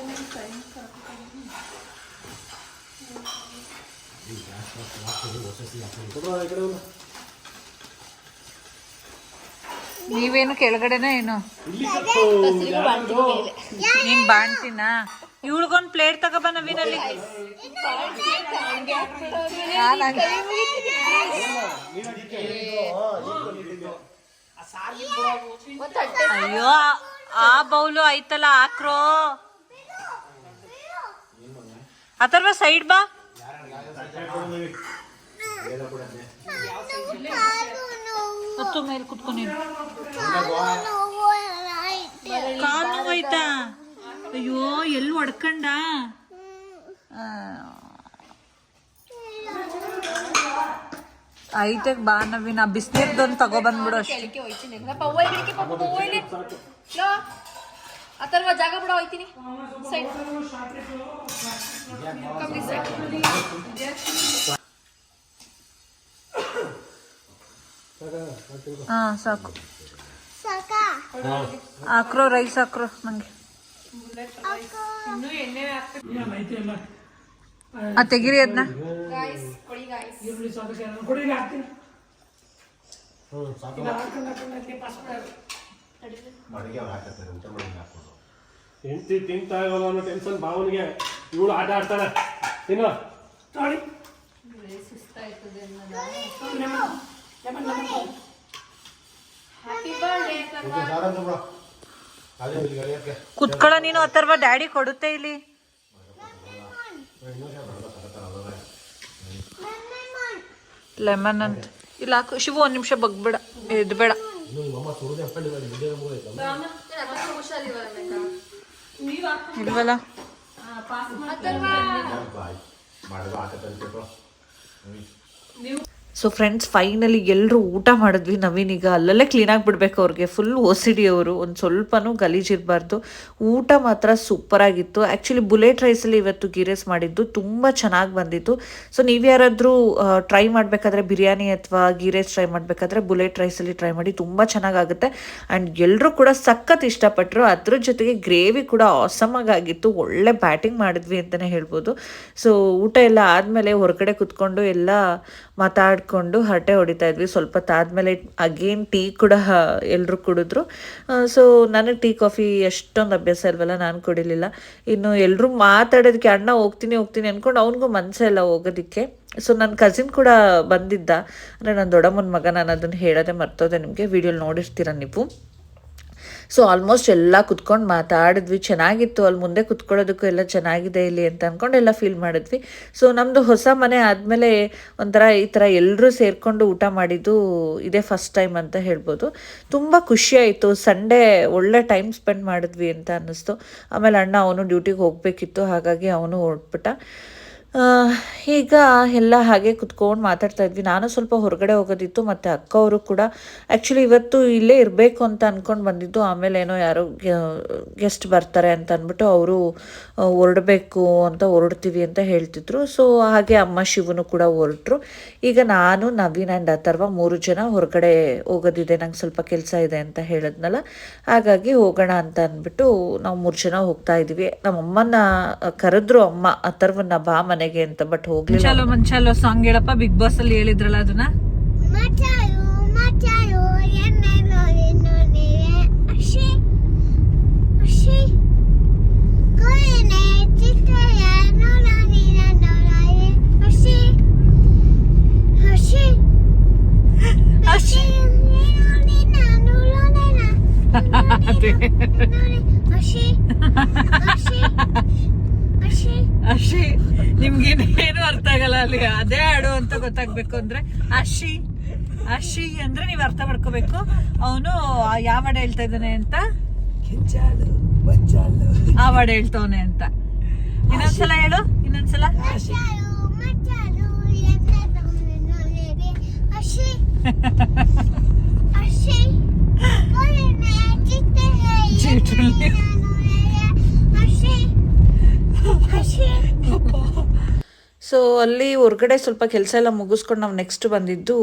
ನೀವೇನು ಕೆಳಗಡೆನ ಏನು? ನೀನ್ ಬಾಣ್ತಿನ? ಇವಳಿಗೊಂದ್ ಪ್ಲೇಟ್ ತಗೋಬ ನವೀನಲ್ಲಿ. ಅಯ್ಯೋ, ಆ- ಆ ಬೌಲು ಐತಲ್ಲ ಆಕ್ರೋ ಅಥರ್ವ ಸೈಡ್ ಬಾ. ಹತ್ತು ಮೇಲೆ ಕುತ್ಕೊಂಡು ನೋವಾಯ್ತಾ ಅಯ್ಯೋ ಎಲ್ಲಿ ಹೊಡ್ಕಂಡ? ಐತೆ ಬಾ ನವೀನ ಬಿಸ್ನೀರ್ದೊಂದು ತಗೋ ಬಂದ್ಬಿಡು ಅಷ್ಟೇ. ಅಥರ್ವ ಜಾಗ ಬಿಡ ಹೋಯ್ತೀನಿ ಹಾ ಸಾಕು ಸಾಕ ಹಾಕ್ರೋ ರೈಸ್ ಹಾಕ್ರೋ ನಂಗೆ. ಆ ತೆಗಿರಿ ಅದನ್ನ ಹಾಕಿ ಹೆಂಡ್ತಿ ತಿಂತಾ ಇರಲ್ಲ ಅನ್ನೋ ಟೆನ್ಷನ್ ಭಾವನಿಗೆ ಇವಳು ಆಟ ಆಡ್ತಾಳೆ. ತಿನ್ನು. ಅದೇ ಕುತ್ಕೊಳ್ಳೋ ನೀನು ಅಥರ್ವ ಡ್ಯಾಡಿ ಕೊಡುತ್ತೆ ಇಲ್ಲಿ. ಲೆಮನ್ ಅಂತ. ಇಲ್ಲ ಹಾಕು. ಶಿವು ಒಂದ್ ನಿಮಿಷ ಬಗ್ಬೇಡ. ಇದು ಇಲ್ವಲ್ಲ? ಹಾಕತ್ತಂತೆ ಸೊ ಫ್ರೆಂಡ್ಸ್ ಫೈನಲಿ ಎಲ್ಲರೂ ಊಟ ಮಾಡಿದ್ವಿ. ನವೀನೀಗ ಅಲ್ಲಲ್ಲೇ ಕ್ಲೀನಾಗಿ ಬಿಡಬೇಕು ಅವ್ರಿಗೆ. ಫುಲ್ ಒಸಿಡಿ ಅವರು. ಒಂದು ಸ್ವಲ್ಪನೂ ಗಲೀಜಿರಬಾರ್ದು ಊಟ ಮಾತ್ರ ಸೂಪರಾಗಿತ್ತು ಆ್ಯಕ್ಚುಲಿ ಬುಲೆಟ್ ರೈಸಲ್ಲಿ ಇವತ್ತು ಗೀ ರೈಸ್ ಮಾಡಿದ್ದು. ತುಂಬ ಚೆನ್ನಾಗಿ ಬಂದಿತ್ತು. ಸೊ ನೀವು ಯಾರಾದರೂ ಟ್ರೈ ಮಾಡಬೇಕಾದ್ರೆ ಬಿರಿಯಾನಿ ಅಥವಾ ಗೀ ರೈಸ್ ಟ್ರೈ ಮಾಡಬೇಕಾದ್ರೆ ಬುಲೆಟ್ ರೈಸಲ್ಲಿ ಟ್ರೈ ಮಾಡಿ ತುಂಬ ಚೆನ್ನಾಗಾಗುತ್ತೆ ಆ್ಯಂಡ್ ಎಲ್ಲರೂ ಕೂಡ ಸಖತ್ ಇಷ್ಟಪಟ್ಟರು ಅದ್ರ ಜೊತೆಗೆ ಗ್ರೇವಿ ಕೂಡ ಆಗಿತ್ತು. ಒಳ್ಳೆ ಬ್ಯಾಟಿಂಗ್ ಮಾಡಿದ್ವಿ ಅಂತಲೇ ಹೇಳ್ಬೋದು. ಸೊ ಊಟ ಎಲ್ಲ ಆದಮೇಲೆ ಹೊರಗಡೆ ಕುತ್ಕೊಂಡು ಎಲ್ಲ ಮಾತಾಡಿಕೊಂಡು ಹರಟೆ ಹೊಡಿತಾ ಇದ್ವಿ. ಸ್ವಲ್ಪ ತಾದ್ಮೇಲೆ ಅಗೇನ್ ಟೀ ಕೂಡ ಎಲ್ಲರೂ ಕುಡಿದ್ರು. ಸೊ ನನಗೆ ಟೀ ಕಾಫಿ ಎಷ್ಟೊಂದು ಅಭ್ಯಾಸ ಇಲ್ವಲ್ಲ, ನಾನು ಕುಡಿಲಿಲ್ಲ. ಇನ್ನು ಎಲ್ಲರೂ ಮಾತಾಡೋದಕ್ಕೆ, ಅಣ್ಣ, ಹೋಗ್ತೀನಿ ಹೋಗ್ತೀನಿ ಅಂದ್ಕೊಂಡು ಅವನಿಗೂ ಮನಸ್ಸೇ ಇಲ್ಲ ಹೋಗೋದಕ್ಕೆ. ಸೊ ನನ್ನ ಕಸಿನ್ ಕೂಡ ಬಂದಿದ್ದ. ಅಂದರೆ ನನ್ನ ದೊಡ್ಡಮ್ಮನ ಮಗ, ನಾನು ಅದನ್ನು ಹೇಳೋದೇ ಮರ್ತೋದೆ ನಿಮಗೆ. ವಿಡಿಯೋಲಿ ನೋಡಿರ್ತೀರ ನೀವು? ಸೊ ಆಲ್ಮೋಸ್ಟ್ ಎಲ್ಲ ಕುತ್ಕೊಂಡು ಮಾತಾಡಿದ್ವಿ. ಚೆನ್ನಾಗಿತ್ತು. ಅಲ್ಲಿ ಮುಂದೆ ಕುತ್ಕೊಳ್ಳೋದಕ್ಕೂ ಎಲ್ಲ ಚೆನ್ನಾಗಿದೆ ಇಲ್ಲಿ ಅಂತ ಅಂದ್ಕೊಂಡು ಎಲ್ಲ ಫೀಲ್ ಮಾಡಿದ್ವಿ. ಸೊ ನಮ್ಮದು ಹೊಸ ಮನೆ ಆದಮೇಲೆ ಒಂಥರ ಈ ಥರ ಎಲ್ಲರೂ ಸೇರಿಕೊಂಡು ಊಟ ಮಾಡಿದ್ದು ಇದೇ ಫಸ್ಟ್ ಟೈಮ್ ಅಂತ ಹೇಳ್ಬೋದು. ತುಂಬ ಖುಷಿಯಾಯಿತು ಸಂಡೇ ಒಳ್ಳೆ ಟೈಮ್ ಸ್ಪೆಂಡ್ ಮಾಡಿದ್ವಿ ಅಂತ ಅನ್ನಿಸ್ತು. ಆಮೇಲೆ ಅಣ್ಣ ಅವನು ಡ್ಯೂಟಿಗೆ ಹೋಗಬೇಕಿತ್ತು. ಹಾಗಾಗಿ ಅವನು ಹೊರಟ್ಬಿಟ್ಟ. ಈಗ ಎಲ್ಲ ಹಾಗೆ ಕುತ್ಕೊಂಡು ಮಾತಾಡ್ತಾ ಇದ್ವಿ. ನಾನು ಸ್ವಲ್ಪ ಹೊರಗಡೆ ಹೋಗೋದಿತ್ತು, ಮತ್ತು ಅಕ್ಕ ಅವರು ಕೂಡ ಆ್ಯಕ್ಚುಲಿ ಇವತ್ತು ಇಲ್ಲೇ ಇರಬೇಕು ಅಂತ ಅಂದ್ಕೊಂಡು ಬಂದಿದ್ದು. ಆಮೇಲೆ ಏನೋ ಯಾರೋ ಗೆಸ್ಟ್ ಬರ್ತಾರೆ ಅಂತ ಅಂದ್ಬಿಟ್ಟು ಅವರು ಹೊರಡಬೇಕು ಅಂತ ಹೊರಡ್ತೀವಿ ಅಂತ ಹೇಳ್ತಿದ್ರು. ಸೊ ಹಾಗೆ ಅಮ್ಮ ಶಿವನು ಕೂಡ ಹೊರಟ್ರು. ಈಗ ನಾನು, ನವೀನ್ ಆ್ಯಂಡ್ ಅಥರ್ವ ಮೂರು ಜನ ಹೊರಗಡೆ ಹೋಗೋದಿದೆ. ನಂಗೆ ಸ್ವಲ್ಪ ಕೆಲಸ ಇದೆ ಅಂತ ಹೇಳಿದ್ನಲ್ಲ. ಹಾಗಾಗಿ ಹೋಗೋಣ ಅಂತ ಅಂದ್ಬಿಟ್ಟು ನಾವು ಮೂರು ಜನ ಹೋಗ್ತಾ ಇದ್ದೀವಿ. ನಮ್ಮಮ್ಮನ ಕರೆದ್ರು ಅಮ್ಮ, ಅಥರ್ವನ್ನ ಬಾ ಮನೆಗೆ ಅಂತ ಬಟ್ ಹೋಗ್ಲಿಲ್ಲ. ಮನ್ ಮಂಚಾಲೋ ಸಾಂಗ್ ಹೇಳಪ್ಪ ಬಿಗ್ ಬಾಸ್ ಅಲ್ಲಿ ಹೇಳಿದ್ರಲ್ಲ ಅದನ್ನ? ಮಚಾರು ಮಚಾರು ಎಣ್ಣೆ ನೋಡಿ ನೋಡಿವೆ ಅಶಿ ಅಶಿ ಕೊಯ್ನೆ ಚಿತ್ತೆಯ ನೋಡೋನಿ ನೋಡೋye ಅಶಿ ಅಶಿ ಅಶಿ ನೋಡಿ ನಾನು ಅಶಿ ಅಶಿ ಅಶಿ ಅಶಿ ನಿಮ್ಗೆ ಏನು ಅರ್ಥ ಆಗಲ್ಲ ಅಲ್ಲಿ ಅದೇ ಹಾಡು ಅಂತ ಗೊತ್ತಾಗ್ಬೇಕು ಅಂದ್ರೆ ಅಶಿ. ಅಶಿ ಅಂದ್ರೆ ನೀವ್ ಅರ್ಥ ಮಾಡ್ಕೋಬೇಕು. ಅವನು ಯಾವ ಹಾಡು ಹೇಳ್ತಾ ಇದ್ದಾನೆ ಅಂತ? ಆ ಹಾಡು ಹೇಳ್ತವನೆ ಅಂತ. ಇನ್ನೊಂದ್ಸಲ ಹೇಳು ಇನ್ನೊಂದ್ಸಲ. ಅಶಿ. ಸೊ ಅಲ್ಲಿ ಹೊರಗಡೆ ಸ್ವಲ್ಪ ಕೆಲಸ ಎಲ್ಲ ಮುಗಿಸ್ಕೊಂಡು ನಾವು ನೆಕ್ಸ್ಟ್ ಬಂದಿದ್ದು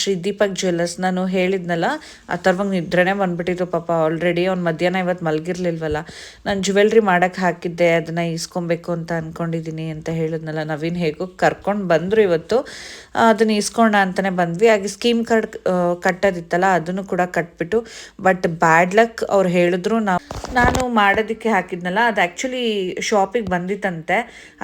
ಶ್ರೀ ದೀಪಕ್ ಜ್ಯುವೆಲ್ಲರ್ಸ್ ನಾನು ಹೇಳಿದ್ನಲ್ಲ, ಆ ಥರವಾಗ ನಿದ್ರೆನೇ ಬಂದ್ಬಿಟ್ಟಿದ್ರು ಪಾಪ. ಆಲ್ರೆಡಿ ಅವ್ನು ಮಧ್ಯಾಹ್ನ ಇವತ್ತು ಮಲಗಿರ್ಲಿಲ್ವಲ್ಲ. ನಾನು ಜ್ಯುವೆಲ್ರಿ ಮಾಡೋಕ್ಕೆ ಹಾಕಿದ್ದೆ, ಅದನ್ನು ಇಸ್ಕೊಬೇಕು ಅಂತ ಅಂದ್ಕೊಂಡಿದ್ದೀನಿ ಅಂತ ಹೇಳಿದ್ನಲ್ಲ. ನವೀನ್ ಹೇಗೋ ಕರ್ಕೊಂಡು ಬಂದರು ಇವತ್ತು. ಅದನ್ನು ಇಸ್ಕೊಂಡ ಅಂತಲೇ ಬಂದ್ವಿ. ಹಾಗೆ ಸ್ಕೀಮ್ ಕಾರ್ಡ್ ಕಟ್ಟೋದಿತ್ತಲ್ಲ, ಅದನ್ನು ಕೂಡ ಕಟ್ಬಿಟ್ಟು. ಬಟ್ ಬ್ಯಾಡ್ ಲಕ್ ಅವ್ರು ಹೇಳಿದ್ರು ನಾವು ನಾನು ಮಾಡೋದಕ್ಕೆ ಹಾಕಿದ್ನಲ್ಲ. ಅದು ಆ್ಯಕ್ಚುಲಿ ಶಾಪಿಗೆ ಬಂದಿತ್ತಂತೆ.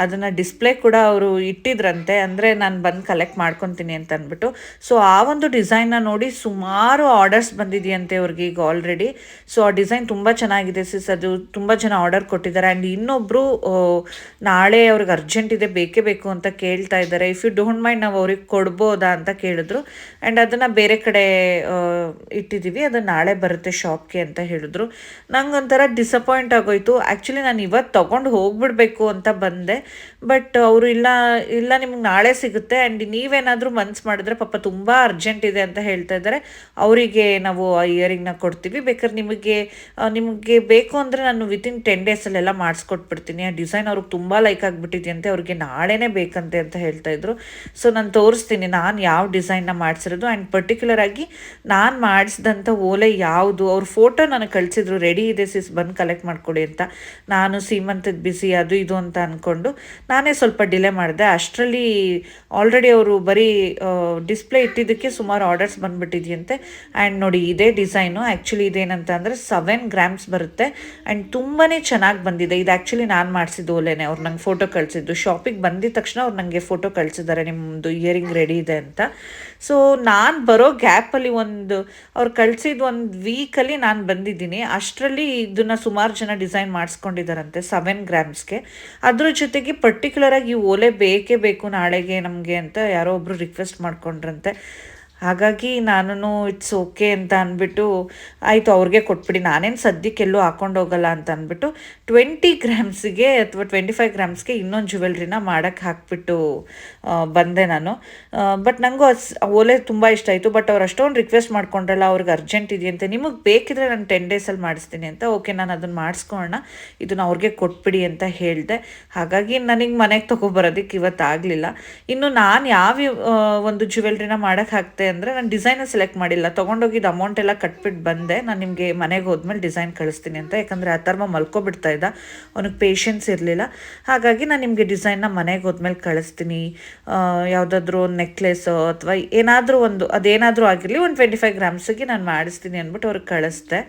ಅದನ್ನು ಡಿಸ್ಪ್ಲೇ ಕೂಡ ಅವರು ಇಟ್ಟಿದ್ರಂತೆ ಅಂದರೆ ನಾನು ಬಂದು ಕಲೆಕ್ಟ್ ಮಾಡ್ಕೊತೀನಿ ಅಂತ ಅಂದ್ಬಿಟ್ಟು. ಸೊ ಆ ಒಂದು ಡಿಸೈನ್ನ ನೋಡಿ ಸುಮಾರು ಆರ್ಡರ್ಸ್ ಬಂದಿದೆಯಂತೆ ಅವ್ರಿಗೆ ಈಗ ಆಲ್ರೆಡಿ ಸೊ ಆ ಡಿಸೈನ್ ತುಂಬ ಚೆನ್ನಾಗಿದೆ ಸಿಸ್ ಅದು ತುಂಬ ಜನ ಆರ್ಡರ್ ಕೊಟ್ಟಿದ್ದಾರೆ. ಆ್ಯಂಡ್ ಇನ್ನೊಬ್ಬರು ನಾಳೆ ಅವ್ರಿಗೆ ಅರ್ಜೆಂಟ್ ಇದೆ, ಬೇಕೇ ಬೇಕು ಅಂತ ಕೇಳ್ತಾ ಇದ್ದಾರೆ. ಇಫ್ ಯು ಡೋಂಟ್ ಮೈಂಡ್ ನಾವು ಅವ್ರಿಗೆ ಕೊಡ್ಬೋದಾ ಅಂತ ಕೇಳಿದ್ರು. ಆ್ಯಂಡ್ ಅದನ್ನು ಬೇರೆ ಕಡೆ ಇಟ್ಟಿದ್ದೀವಿ ಅದು ನಾಳೆ ಬರುತ್ತೆ ಶಾಪ್ಗೆ ಅಂತ ಹೇಳಿದ್ರು. ನಂಗೆ ಒಂಥರ ಡಿಸಪಾಯಿಂಟ್ ಆಗೋಯ್ತು. ಆ್ಯಕ್ಚುಲಿ ನಾನು ಇವತ್ತು ತೊಗೊಂಡು ಹೋಗ್ಬಿಡ್ಬೇಕು ಅಂತ ಬಂದೆ. ಬಟ್ ಅವರು ಇಲ್ಲ ಇಲ್ಲ ನಿಮ್ಗೆ ನಾಳೆ ಸಿಗುತ್ತೆ ಆ್ಯಂಡ್ ನೀವೇನಾದರೂ ಮನ್ಸು ಮಾಡಿದ್ರೆ ಪಾಪ ತುಂಬ ಅರ್ಜೆಂಟ್ ಇದೆ ಅಂತ ಹೇಳ್ತಾ ಇದ್ದಾರೆ. ಅವರಿಗೆ ನಾವು ಆ ಇಯರಿಂಗ್ನ ಕೊಡ್ತೀವಿ. ಬೇಕಾದ್ರೆ ನಿಮಗೆ ನಿಮಗೆ ಬೇಕು ಅಂದರೆ ನಾನು ವಿತಿನ್ ಟೆನ್ ಡೇಸಲ್ಲೆಲ್ಲ ಮಾಡಿಸ್ಕೊಟ್ಬಿಡ್ತೀನಿ. ಆ ಡಿಸೈನ್ ಅವ್ರಿಗೆ ತುಂಬ ಲೈಕ್ ಆಗಿಬಿಟ್ಟಿದೆಯಂತೆ. ಅವ್ರಿಗೆ ನಾಳೆನೇ ಬೇಕಂತೆ ಅಂತ ಹೇಳ್ತಾ ಇದ್ರು. ಸೊ ನಾನು ತೋರಿಸ್ತೀನಿ. ನಾನು ಯಾವ ಡಿಸೈನ್ನ ಮಾಡಿಸಿರೋದು ಆ್ಯಂಡ್ ಪರ್ಟಿಕ್ಯುಲರ್ ಆಗಿ ನಾನು ಮಾಡಿಸಿದಂಥ ಓಲೆ ಯಾವುದು? ಅವ್ರ ಫೋಟೋ ನನಗೆ ಕಳಿಸಿದ್ರು. ರೆಡಿ ಇದೆ ಸಿಸ್ ಬಂದು ಕಲೆಕ್ಟ್ ಮಾಡ್ಕೊಡಿ ಅಂತ. ನಾನು ಸೀಮಂತದ ಬಿಸಿ ಅದು ಇದು ಅಂತ ಅಂದ್ಕೊಂಡು ನಾನೇ ಸ್ವಲ್ಪ ಡಿಲೇ ಮಾಡಿದೆ. ಅಷ್ಟರಲ್ಲಿ ಆಲ್ರೆಡಿ ಅವರು ಬರೀ ಡಿಸ್ಪ್ಲೇ ಇಟ್ಟಿದ್ದಕ್ಕೆ ಸುಮಾರು ಆರ್ಡರ್ಸ್ ಬಂದುಬಿಟ್ಟಿದೆಯಂತೆ. ಆ್ಯಂಡ್ ನೋಡಿ ಇದೇ ಡಿಸೈನು ಆ್ಯಕ್ಚುಲಿ ಇದೇನಂತ ಅಂದರೆ ಸೆವೆನ್ ಗ್ರಾಮ್ಸ್ ಬರುತ್ತೆ. ಆ್ಯಂಡ್ ತುಂಬಾ ಚೆನ್ನಾಗಿ ಬಂದಿದೆ. ಇದು ಆ್ಯಕ್ಚುಲಿ ನಾನು ಮಾಡಿಸಿದ್ದು ಓಲೆನೆ. ಅವ್ರು ನಂಗೆ ಫೋಟೋ ಕಳಿಸಿದ್ದು. ಶಾಪಿಗೆ ಬಂದಿದ ತಕ್ಷಣ ಅವ್ರು ನನಗೆ ಫೋಟೋ ಕಳಿಸಿದ್ದಾರೆ ನಿಮ್ಮದು ಇಯರಿಂಗ್ ರೆಡಿ ಇದೆ ಅಂತ. ಸೊ ನಾನು ಬರೋ ಗ್ಯಾಪಲ್ಲಿ ಒಂದು, ಅವ್ರು ಕಳಿಸಿದ ಒಂದು ವೀಕಲ್ಲಿ ನಾನು ಬಂದಿದ್ದೀನಿ. ಅಷ್ಟರಲ್ಲಿ ಇದನ್ನು ಸುಮಾರು ಜನ ಡಿಸೈನ್ ಮಾಡಿಸ್ಕೊಂಡಿದ್ದಾರಂತೆ ಸೆವೆನ್ ಗ್ರಾಮ್ಸ್ಗೆ ಅದ್ರ ಜೊತೆಗೆ ಪರ್ಟಿಕ್ಯುಲರಾಗಿ ಈ ಓಲೆ ಬೇಕೇ ಬೇಕು ನಾಳೆಗೆ ನಮಗೆ ಅಂತ ಯಾರೋ ಒಬ್ಬರು ರಿಕ್ವೆಸ್ಟ್ ಮಾಡ್ಕೊಂಡ್ರಂತೆ. ಹಾಗಾಗಿ ನಾನು ಇಟ್ಸ್ ಓಕೆ ಅಂತ ಅಂದ್ಬಿಟ್ಟು, ಆಯಿತು ಅವ್ರಿಗೆ ಕೊಟ್ಬಿಡಿ, ನಾನೇನು ಸದ್ಯಕ್ಕೆ ಎಲ್ಲೂ ಹಾಕೊಂಡು ಹೋಗಲ್ಲ ಅಂತ ಅಂದ್ಬಿಟ್ಟು ಟ್ವೆಂಟಿ ಗ್ರಾಮ್ಸ್ಗೆ ಅಥವಾ ಟ್ವೆಂಟಿ ಫೈವ್ ಗ್ರಾಮ್ಸ್ಗೆ ಇನ್ನೊಂದು ಜ್ಯುವೆಲ್ರಿನ ಮಾಡೋಕ್ಕೆ ಹಾಕ್ಬಿಟ್ಟು ಬಂದೆ ನಾನು. ಬಟ್ ನನಗೂ ಓಲೆ ತುಂಬ ಇಷ್ಟ ಆಯಿತು. ಬಟ್ ಅವ್ರು ಅಷ್ಟೊಂದು ರಿಕ್ವೆಸ್ಟ್ ಮಾಡ್ಕೊಂಡ್ರಲ್ಲ, ಅವ್ರಿಗೆ ಅರ್ಜೆಂಟ್ ಇದೆಯಂತೆ. ನಿಮಗೆ ಬೇಕಿದ್ರೆ ನಾನು ಟೆನ್ ಡೇಸಲ್ಲಿ ಮಾಡಿಸ್ತೀನಿ ಅಂತ. ಓಕೆ ನಾನು ಅದನ್ನು ಮಾಡಿಸ್ಕೊಳ್ಳೋಣ ಇದನ್ನು ಅವ್ರಿಗೆ ಕೊಟ್ಬಿಡಿ ಅಂತ ಹೇಳಿದೆ. ಹಾಗಾಗಿ ನನಗೆ ಮನೆಗೆ ತೊಗೊಬರೋದಕ್ಕೆ ಇವತ್ತು ಆಗಲಿಲ್ಲ ಇನ್ನು ನಾನು ಯಾವ ಒಂದು ಜ್ಯುವೆಲ್ರಿನ ಮಾಡೋಕ್ಕೆ ಹಾಕ್ತೆ ಅಂದರೆ ನಾನು ಡಿಸೈನ ಸೆಲೆಕ್ಟ್ ಮಾಡಿಲ್ಲ. ತೊಗೊಂಡೋಗಿದ್ದು ಅಮೌಂಟ್ ಎಲ್ಲ ಕಟ್ಬಿಟ್ಟು ಬಂದೆ. ನಾನು ನಿಮಗೆ ಮನೆಗೆ ಹೋದ್ಮೇಲೆ ಡಿಸೈನ್ ಕಳಿಸ್ತೀನಿ ಅಂತ. ಯಾಕಂದರೆ ಆ ಥರ್ಮ ಮಲ್ಕೊಬಿಡ್ತಾ ಇದ್ದ. ಅವನಿಗೆ ಪೇಷನ್ಸ್ ಇರಲಿಲ್ಲ. ಹಾಗಾಗಿ ನಾನು ನಿಮಗೆ ಡಿಸೈನ್ನ ಮನೆಗೆ ಹೋದ್ಮೇಲೆ ಕಳಿಸ್ತೀನಿ. ಯಾವುದಾದ್ರೂ ಒಂದು ನೆಕ್ಲೆಸ್ ಅಥವಾ ಏನಾದರೂ ಒಂದು, ಅದೇನಾದರೂ ಆಗಿರಲಿ, ಒಂದು ಟ್ವೆಂಟಿ ಫೈವ್ ಗ್ರಾಮ್ಸಿಗೆ ನಾನು ಮಾಡಿಸ್ತೀನಿ ಅಂದ್ಬಿಟ್ಟು ಅವ್ರಿಗೆ ಕಳಿಸ್ದೆ.